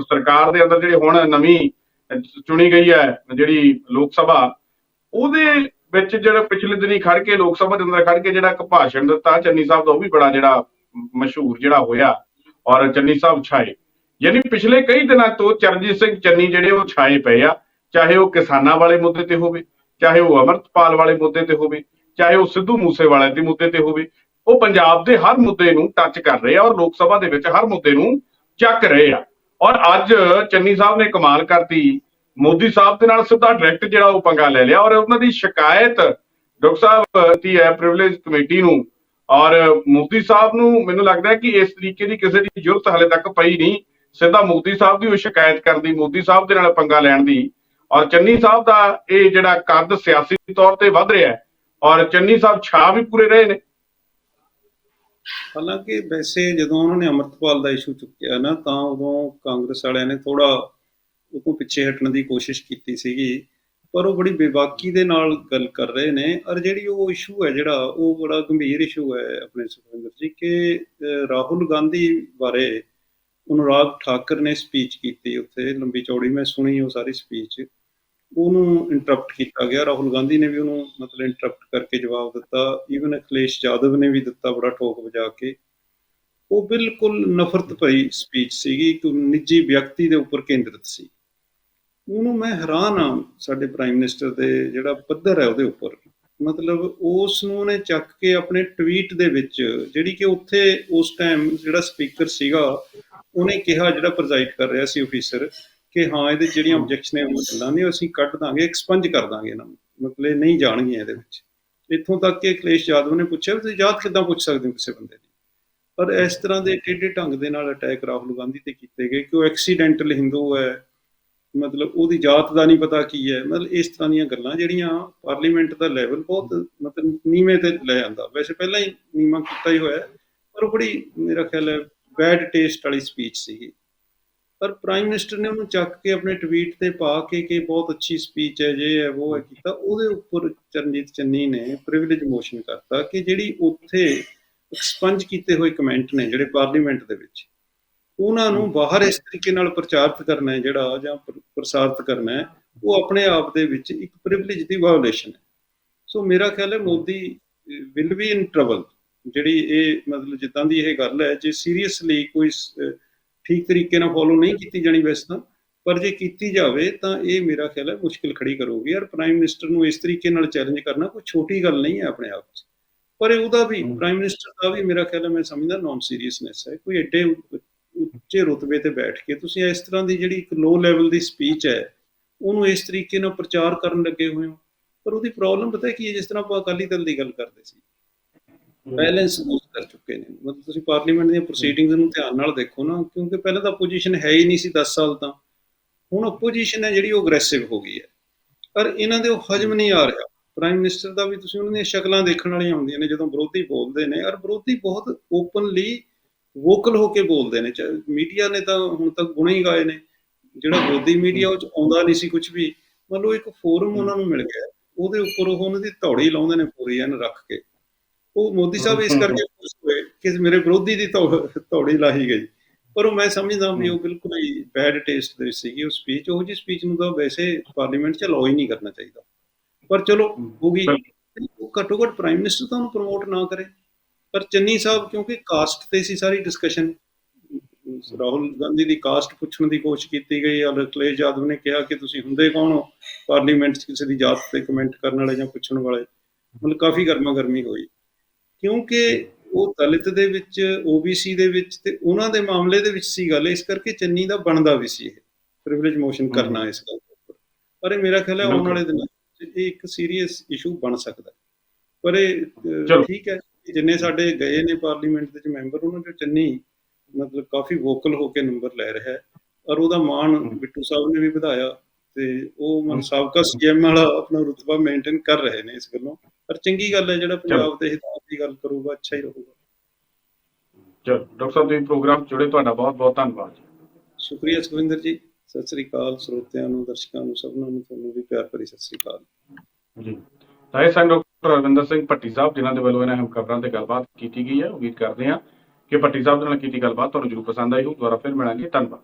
ਸਰਕਾਰ ਦੇ ਅੰਦਰ ਜਿਹੜੇ ਹੁਣ ਨਵੀਂ ਚੁਣੀ ਗਈ ਹੈ ਜਿਹੜੀ ਲੋਕ ਸਭਾ, ਉਹਦੇ ਵਿੱਚ ਜਿਹੜਾ ਪਿਛਲੇ ਦਿਨੀ ਖੜ ਕੇ ਲੋਕ ਸਭਾ ਦੇ ਅੰਦਰ ਖੜ ਕੇ ਜਿਹੜਾ ਇੱਕ ਭਾਸ਼ਣ ਦਿੱਤਾ, ਚੰਨੀ ਸਾਹਿਬ ਦਾ ਉਹ ਵੀ ਬੜਾ ਜਿਹੜਾ ਮਸ਼ਹੂਰ ਜਿਹੜਾ ਹੋਇਆ ਔਰ ਚੰਨੀ ਸਾਹਿਬ ਛਾਏ। ਯਾਨੀ ਪਿਛਲੇ ਕਈ ਦਿਨਾਂ ਤੋਂ ਚਰਨਜੀਤ ਸਿੰਘ ਚੰਨੀ ਜਿਹੜੇ ਉਹ ਛਾਏ ਪਏ ਆ। ਚਾਹੇ ਉਹ ਕਿਸਾਨਾਂ ਵਾਲੇ ਮੁੱਦੇ ਤੇ ਹੋਵੇ, ਚਾਹੇ ਉਹ ਅਮਰਤਪਾਲ ਵਾਲੇ ਮੁੱਦੇ ਤੇ ਹੋਵੇ, ਚਾਹੇ ਉਹ ਸਿੱਧੂ ਮੂਸੇਵਾਲੇ ਦੇ ਮੁੱਦੇ ਤੇ ਹੋਵੇ, ਉਹ ਪੰਜਾਬ ਦੇ ਹਰ ਮੁੱਦੇ ਨੂੰ ਟੱਚ ਕਰ ਰਹੇ ਆ ਔਰ ਲੋਕ ਸਭਾ ਦੇ ਵਿੱਚ ਹਰ ਮੁੱਦੇ ਨੂੰ ਚੱਕ ਰਹੇ ਆ। ਔਰ ਅੱਜ ਚੰਨੀ ਸਾਹਿਬ ਨੇ ਕਮਾਲ ਕਰਤੀ। ਮੋਦੀ ਸਾਹਿਬ ਦੇ ਨਾਲ ਸਿੱਧਾ ਡਾਇਰੈਕਟ ਜਿਹੜਾ ਉਹ ਪੰਗਾ ਲੈ ਲਿਆ ਔਰ ਉਹਨਾਂ ਦੀ ਸ਼ਿਕਾਇਤ ਡਾਕਟਰ ਸਾਹਿਬ ਦੀ ਹੈ ਪ੍ਰਿਵਿਲੇਜ ਕਮੇਟੀ ਨੂੰ। ਔਰ ਮੋਦੀ ਸਾਹਿਬ ਨੂੰ ਮੈਨੂੰ ਲੱਗਦਾ ਕਿ ਇਸ ਤਰੀਕੇ ਦੀ ਕਿਸੇ ਦੀ ਜ਼ਰੂਰਤ ਹਾਲੇ ਤੱਕ ਪਈ ਨਹੀਂ। ਸਿੱਧਾ ਮੋਦੀ ਸਾਹਿਬ ਦੀ ਉਹ ਸ਼ਿਕਾਇਤ ਕਰਨ ਮੋਦੀ ਸਾਹਿਬ ਦੇ ਨਾਲ ਪੰਗਾ ਲੈਣ ਦੀ। ਔਰ ਚੰਨੀ ਸਾਹਿਬ ਦਾ ਇਹ ਜਿਹੜਾ ਕੱਦ ਸਿਆਸੀ ਤੌਰ ਤੇ ਵੱਧ ਰਿਹਾ ਹੈ, ਔਰ ਚੰਨੀ ਸਾਹਿਬ ਛਾ ਵੀ ਪੂਰੇ ਰਹੇ ਨੇ। ਹਾਲਾਂਕਿ ਵੈਸੇ ਜਦੋਂ ਉਹਨਾਂ ਨੇ ਅਮਰਤਪਾਲ ਦਾ ਇਸ਼ੂ ਚੁੱਕਿਆ ਨਾ, ਤਾਂ ਉਦੋਂ ਕਾਂਗਰਸ ਵਾਲਿਆਂ ਨੇ ਥੋੜਾ ਉਹ ਤੋਂ ਪਿੱਛੇ ਹਟਣ ਦੀ ਕੋਸ਼ਿਸ਼ ਕੀਤੀ ਸੀਗੀ, ਪਰ ਉਹ ਬੜੀ ਬੇਬਾਕੀ ਦੇ ਨਾਲ ਗੱਲ ਕਰ ਰਹੇ ਨੇ। ਔਰ ਜਿਹੜੀ ਉਹ ਇਸ਼ੂ ਹੈ ਜਿਹੜਾ, ਉਹ ਬੜਾ ਗੰਭੀਰ ਇਸ਼ੂ ਹੈ ਆਪਣੇ ਸੁਖਵਿੰਦਰ ਜੀ, ਕਿ ਰਾਹੁਲ ਗਾਂਧੀ ਬਾਰੇ ਅਨੁਰਾਗ ਠਾਕਰ ਨੇ ਸਪੀਚ ਕੀਤੀ ਉੱਥੇ, ਲੰਬੀ ਚੌੜੀ ਮੈਂ ਸੁਣੀ ਉਹ ਸਾਰੀ ਸਪੀਚ ਉਹਨੂੰ ਇੰਟਰਪਟ ਕੀਤਾ ਗਿਆ। ਰਾਹੁਲ ਗਾਂਧੀ ਨੇ ਵੀ ਉਹਨੂੰ ਮਤਲਬ ਇੰਟਰਪਟ ਕਰਕੇ ਜਵਾਬ ਦਿੱਤਾ। ਈਵਨ ਅਖਿਲੇਸ਼ ਯਾਦਵ ਨੇ ਵੀ ਦਿੱਤਾ ਬੜਾ ਠੋਕ ਵਜਾ ਕੇ। ਉਹ ਬਿਲਕੁਲ ਨਫ਼ਰਤ ਭਰੀ ਸਪੀਚ ਸੀਗੀ। ਕਿ ਨਿੱਜੀ ਵਿਅਕਤੀ ਦੇ ਉੱਪਰ ਕੇਂਦਰਿਤ ਸੀ। ਉਹਨੂੰ ਮੈਂ ਹੈਰਾਨ ਆ ਸਾਡੇ ਪ੍ਰਾਈਮ ਮਿਨਿਸਟਰ ਦੇ ਜਿਹੜਾ ਪੱਧਰ ਹੈ ਉਹਦੇ ਉੱਪਰ। ਮਤਲਬ ਉਸ ਨੂੰ ਉਹਨੇ ਚੱਕ ਕੇ ਆਪਣੇ ਟਵੀਟ ਦੇ ਵਿੱਚ, ਜਿਹੜੀ ਕਿ ਉੱਥੇ ਉਸ ਟਾਈਮ ਜਿਹੜਾ ਸਪੀਕਰ ਸੀਗਾ ਉਹਨੇ ਕਿਹਾ ਜਿਹੜਾ ਪ੍ਰੈਜ਼ਾਈਡ ਕਰ ਰਿਹਾ ਸੀ ਅਫੀਸਰ ਕਿ ਹਾਂ ਇਹਦੇ ਜਿਹੜੀਆਂ ਆਬਜੈਕਸ਼ਨ ਨੇ ਉਹ ਗੱਲਾਂ ਨੇ ਅਸੀਂ ਕੱਢ ਦਾਂਗੇ ਐਕਸਪੰਜ ਕਰ ਦਾਂਗੇ ਇਹਨਾਂ ਨੂੰ। ਮਤਲਬ ਨਹੀਂ ਜਾਣਗੀਆਂ ਇਹਦੇ ਵਿੱਚ। ਇੱਥੋਂ ਤੱਕ ਕਿ ਅਖਿਲੇਸ਼ ਯਾਦਵ ਨੇ ਪੁੱਛਿਆ ਵੀ ਤੁਸੀਂ ਯਾਦ ਕਿੱਦਾਂ ਪੁੱਛ ਸਕਦੇ ਹੋ ਕਿਸੇ ਬੰਦੇ ਦੀ? ਪਰ ਇਸ ਤਰ੍ਹਾਂ ਦੇ ਟੇਢੇ ਢੰਗ ਦੇ ਨਾਲ ਅਟੈਕ ਰਾਹੁਲ ਗਾਂਧੀ ਤੇ ਕੀਤੇ ਗਏ ਕਿ ਉਹ ਐਕਸੀਡੈਂਟਲ ਹਿੰਦੂ ਹੈ। ਮਤਲਬ ਉਹਦੀ ਜਾਤ ਦਾ ਨਹੀਂ ਪਤਾ ਕੀ ਹੈ। ਮਤਲਬ ਇਸ ਤਰ੍ਹਾਂ ਦੀਆਂ ਗੱਲਾਂ ਜਿਹੜੀਆਂ ਪਾਰਲੀਮੈਂਟ ਦਾ ਲੈਵਲ ਬਹੁਤ ਮਤਲਬ ਨੀਵੇਂ ਤੇ ਲੈ ਆਂਦਾ। ਵੈਸੇ ਪਹਿਲਾਂ ਹੀ ਨੀਵਾਂ ਕੀਤਾ ਹੀ ਹੋਇਆ ਪਰ ਬੜੀ ਮੇਰਾ ਖਿਆਲ ਹੈ ਬੈਡ ਟੇਸਟ ਵਾਲੀ ਸਪੀਚ ਸੀਗੀ। ਪਰ ਪ੍ਰਾਈਮ ਮਿਨਿਸਟਰ ਨੇ ਉਹਨੂੰ ਚੱਕ ਕੇ ਆਪਣੇ ਟਵੀਟ ਤੇ ਪਾ ਕੇ ਕਿ ਬਹੁਤ ਅੱਛੀ ਸਪੀਚ ਹੈ ਜੇ ਹੈ ਉਹ ਹੈ ਕੀਤਾ ਉਹਦੇ ਉੱਪਰ ਚਰਨਜੀਤ ਚੰਨੀ ਨੇ ਪ੍ਰਿਵਿਲੇਜ ਮੋਸ਼ਨ ਕਰਤਾ ਕਿ ਜਿਹੜੀ ਉੱਥੇ ਐਕਸਪੰਜ ਕੀਤੇ ਹੋਏ ਕਮੈਂਟ ਨੇ ਜਿਹੜੇ ਪਾਰਲੀਮੈਂਟ ਦੇ ਵਿੱਚ ਉਹਨਾਂ ਨੂੰ ਬਾਹਰ ਇਸ ਤਰੀਕੇ ਨਾਲ ਪ੍ਰਚਾਰਿਤ ਕਰਨਾ ਹੈ ਜਿਹੜਾ ਜਾਂ ਪ੍ਰ- ਪ੍ਰਸਾਰਿਤ ਕਰਨਾ ਹੈ ਉਹ ਆਪਣੇ ਆਪ ਦੇ ਵਿੱਚ ਇੱਕ ਪ੍ਰਿਵਿਲੇਜ ਦੀ ਵਾਇਓਲੇਸ਼ਨ ਹੈ। ਸੋ ਮੇਰਾ ਖਿਆਲ ਹੈ Modi will be in trouble ਜਿਹੜੀ ਇਹ ਮਤਲਬ ਜਿੱਦਾਂ ਦੀ ਇਹ ਗੱਲ ਹੈ ਜੇ ਸੀਰੀਅਸਲੀ ਕੋਈ ਠੀਕ ਤਰੀਕੇ ਨਾਲ ਫੋਲੋ ਨਹੀਂ ਕੀਤੀ ਜਾਣੀ ਵੈਸੇ ਤਾਂ ਪਰ ਜੇ ਕੀਤੀ ਜਾਵੇ ਤਾਂ ਇਹ ਮੇਰਾ ਖਿਆਲ ਹੈ ਮੁਸ਼ਕਿਲ ਖੜੀ ਕਰੂਗੀ। ਯਾਰ ਪ੍ਰਾਈਮ ਮਿਨਿਸਟਰ ਨੂੰ ਇਸ ਤਰੀਕੇ ਨਾਲ ਚੈਲੰਜ ਕਰਨਾ ਕੋਈ ਛੋਟੀ ਗੱਲ ਨਹੀਂ ਹੈ ਆਪਣੇ ਆਪ 'ਚ। ਪਰ ਇਹ ਉਹਦਾ ਵੀ। ਪ੍ਰਾਈਮ ਮਿਨਿਸਟਰ ਦਾ ਵੀ ਮੇਰਾ ਖਿਆਲ ਹੈ ਮੈਂ ਸਮਝਦਾ ਨਾਨ ਸੀਰੀਅਸਨੈਸ ਹੈ। ਕੋਈ ਐਡੇ ਉੱਚੇ ਰੁਤਬੇ ਤੇ ਬੈਠ ਕੇ ਤੁਸੀਂ ਇਸ ਤਰ੍ਹਾਂ ਦੀ ਜਿਹੜੀ ਇੱਕ ਲੋ ਲੈਵਲ ਦੀ ਸਪੀਚ ਹੈ ਉਹਨੂੰ ਇਸ ਤਰੀਕੇ ਨਾਲ ਪ੍ਰਚਾਰ ਕਰਨ ਲੱਗੇ ਹੋਏ ਹੋ। ਪਰ ਉਹਦੀ ਪ੍ਰੋਬਲਮ ਪਤਾ ਕੀ ਹੈ ਜਿਸ ਤਰ੍ਹਾਂ ਆਪਾਂ ਅਕਾਲੀ ਦਲ ਦੀ ਗੱਲ ਕਰਦੇ ਸੀ। ਬੈਲੈਂਸ ਲੂਜ਼ ਕਰ ਚੁੱਕੇ ਨੇ। ਮਤਲਬ ਤੁਸੀਂ ਪਾਰਲੀਮੈਂਟ ਦੀਆਂ ਪ੍ਰੋਸੀਡਿੰਗਸ ਨੂੰ ਧਿਆਨ ਨਾਲ ਦੇਖੋ ਨਾ, ਕਿਉਂਕਿ ਪਹਿਲਾਂ ਤਾਂ ਆਪੋਜੀਸ਼ਨ ਹੈ ਹੀ ਨਹੀਂ ਸੀ 10 ਸਾਲ ਤਾਂ। ਹੁਣ ਆਪੋਜੀਸ਼ਨ ਹੈ ਜਿਹੜੀ ਉਹ ਅਗਰੈਸਿਵ ਹੋ ਗਈ ਹੈ। ਪਰ ਇਹਨਾਂ ਦੇ ਉਹ ਹਜਮ ਨਹੀਂ ਆ ਰਿਹਾ। ਪ੍ਰਾਈਮ ਮਿਨਿਸਟਰ ਦਾ ਵੀ ਤੁਸੀਂ ਉਹਨਾਂ ਦੀਆਂ ਸ਼ਕਲਾਂ ਦੇਖਣ ਵਾਲੀਆਂ ਹੁੰਦੀਆਂ ਨੇ, ਜਦੋਂ ਵਿਰੋਧੀ ਬੋਲਦੇ ਨੇ। ਔਰ ਵਿਰੋਧੀ ਬਹੁਤ ਓਪਨਲੀ ਵੋਕਲ ਹੋ ਕੇ ਬੋਲਦੇ ਨੇ। ਮੀਡੀਆ ਨੇ ਤਾਂ ਹੁਣ ਤੱਕ ਗੁਣੇ ਹੀ ਗਾਏ ਨੇ। ਜਿਹੜਾ ਵਿਰੋਧੀ ਮੀਡੀਆ ਉਹ ਚ ਆਉਂਦਾ ਨਹੀਂ ਸੀ ਕੁਝ ਵੀ। ਮੰਨ ਲਓ ਇੱਕ ਫੋਰਮ ਉਹਨਾਂ ਨੂੰ ਮਿਲ ਗਿਆ। ਉਹਦੇ ਉੱਪਰ ਉਹ ਉਹਨਾਂ ਦੀ ਧੌੜੀ ਲਾਉਂਦੇ ਨੇ ਪੂਰੀ ਐਨ ਰੱਖ ਕੇ। ਉਹ ਮੋਦੀ ਸਾਹਿਬ ਇਸ ਕਰਕੇ ਖੁਸ਼ ਹੋਏ ਕਿ ਮੇਰੇ ਵਿਰੋਧੀ ਦੀ ਧੌੜੀ ਲਾਹੀ ਗਈ। ਪਰ ਉਹ ਮੈਂ ਸਮਝਦਾ ਵੀ ਉਹ ਬਿਲਕੁਲ ਹੀ ਬੈਡ ਟੇਸਟ ਦੇ ਸੀਗੀ। ਉਹ ਸਪੀਚ ਉਹ ਜੀ ਸਪੀਚ ਨੂੰ ਤਾਂ ਵੈਸੇ ਪਾਰਲੀਮੈਂਟ 'ਚ ਅਲਾਉ ਹੀ ਨਹੀਂ ਕਰਨਾ ਚਾਹੀਦਾ। ਪਰ ਚਲੋ ਹੋ। ਗਈ। ਉਹ ਘੱਟੋ ਘੱਟ ਪ੍ਰਾਈਮ ਮਿਨਿਸਟਰ ਤਾਂ ਉਹਨੂੰ ਪ੍ਰਮੋਟ ਨਾ ਕਰੇ। ਪਰ ਚੰਨੀ ਸਾਹਿਬ ਕਿਉਂਕਿ ਕਾਸਟ ਤੇ ਸੀ ਸਾਰੀ ਡਿਸਕਸ਼ਨ ਰਾਹੁਲ ਗਾਂਧੀ ਦੀ ਕਾਸਟ ਪੁੱਛਣ ਦੀ ਕੋਸ਼ਿਸ਼ ਕੀਤੀ ਗਈ। ਔਰ ਅਖਿਲੇਸ਼ ਯਾਦਵ ਨੇ ਕਿਹਾ ਕਿ ਤੁਸੀਂ ਹੁੰਦੇ ਕੌਣ ਹੋ? ਪਾਰਲੀਮੈਂਟ 'ਚ ਕਿਸੇ ਦੀ ਜਾਤ ਤੇ ਕਮੈਂਟ ਕਰਨ ਵਾਲੇ ਜਾਂ ਪੁੱਛਣ ਵਾਲੇ? ਮਤਲਬ ਕਾਫੀ ਗਰਮਾ ਗਰਮੀ ਹੋਈ। ਕਿਉਂਕਿ ਉਹ ਦਲਿਤ ਦੇ ਵਿੱਚ OBC ਦੇ ਵਿੱਚ ਤੇ ਉਹਨਾਂ ਦੇ ਮਾਮਲੇ ਦੇ ਵਿੱਚ ਸੀ ਗੱਲ ਇਸ ਕਰਕੇ ਚੰਨੀ ਦਾ ਬਣਦਾ ਵੀ ਸੀ ਇਹ ਪ੍ਰਿਵਿਲੇਜ ਮੋਸ਼ਨ ਕਰਨਾ ਇਸ ਗੱਲ ਉੱਪਰ ਪਰ ਇਹ ਮੇਰਾ ਖਿਆਲ ਹੈ ਆਉਣ। ਵਾਲੇ ਦਿਨਾਂ ਇਹ ਇੱਕ ਸੀਰੀਅਸ ਇਸ਼ੂ ਬਣ ਸਕਦਾ। ਪਰ ਇਹ। ਠੀਕ ਹੈ ਜਿੰਨੇ ਸਾਡੇ ਗਏ ਨੇ ਪਾਰਲੀਮੈਂਟ ਦੇ ਵਿੱਚ ਮੈਂਬਰ ਉਹਨਾਂ ਚੋਂ ਚੰਨੀ ਮਤਲਬ ਕਾਫੀ ਵੋਕਲ ਹੋ ਕੇ ਨੰਬਰ ਲੈ ਰਿਹਾ ਹੈ ਔਰ ਉਹਦਾ ਮਾਣ। ਬਿੱਟੂ ਸਾਹਿਬ ਨੇ ਵੀ ਵਧਾਇਆ ਤੇ ਉਹ ਮਨ ਸਾਬਕਾ ਸੀਐਮ ਵਾਲਾ ਆਪਣਾ ਰੁਤਬਾ ਮੇਨਟੇਨ ਕਰ ਰਹੇ ਨੇ ਇਸ ਗੱਲੋਂ। ਪਰ ਚੰਗੀ ਗੱਲ ਹੈ ਜਿਹੜਾ ਪੰਜਾਬ ਦੇ ਹਿੱਤਾਂ ਦੀ ਗੱਲ ਕਰੂਗਾ ਅੱਛਾ ਹੀ ਰਹੂਗਾ। ਚਲੋ ਡਾਕਟਰ ਸਾਹਿਬ ਤੁਸੀਂ ਪ੍ਰੋਗਰਾਮ ਜੁੜੇ ਤੁਹਾਡਾ ਬਹੁਤ ਬਹੁਤ ਧੰਨਵਾਦ ਸ਼ੁਕਰੀਆ ਸੁਖਵਿੰਦਰ ਜੀ। ਸਤਿ ਸ੍ਰੀ ਅਕਾਲ ਸਰੋਤਿਆਂ ਨੂੰ ਦਰਸ਼ਕਾਂ ਨੂੰ ਸਭਨਾਂ ਨੂੰ ਤੁਹਾਨੂੰ ਵੀ ਪਿਆਰ ਭਰੀ ਸਤਿ ਸ੍ਰੀ ਅਕਾਲ। ਜੀ। ਤਾਂ ਇਹ ਸਨ ਡਾਕਟਰ ਰਵਿੰਦਰ ਸਿੰਘ ਭੱਟੀ ਸਾਹਿਬ ਜਿਨ੍ਹਾਂ ਦੇ ਵੱਲੋਂ ਇਹਨਾਂ ਅਹਿਮ ਖਬਰਾਂ ਤੇ ਗੱਲਬਾਤ ਕੀਤੀ ਗਈ ਹੈ ਉਮੀਦ ਕਰਦੇ ਹਾਂ ਕਿ ਭੱਟੀ ਸਾਹਿਬ ਨਾਲ ਕੀਤੀ ਗੱਲਬਾਤ ਤੁਹਾਨੂੰ ਜਰੂਰ ਪਸੰਦ ਆਈ ਹੋ ਦੁਬਾਰਾ ਫਿਰ ਮਿਲਾਂਗੇ। ਧੰਨਵਾਦ।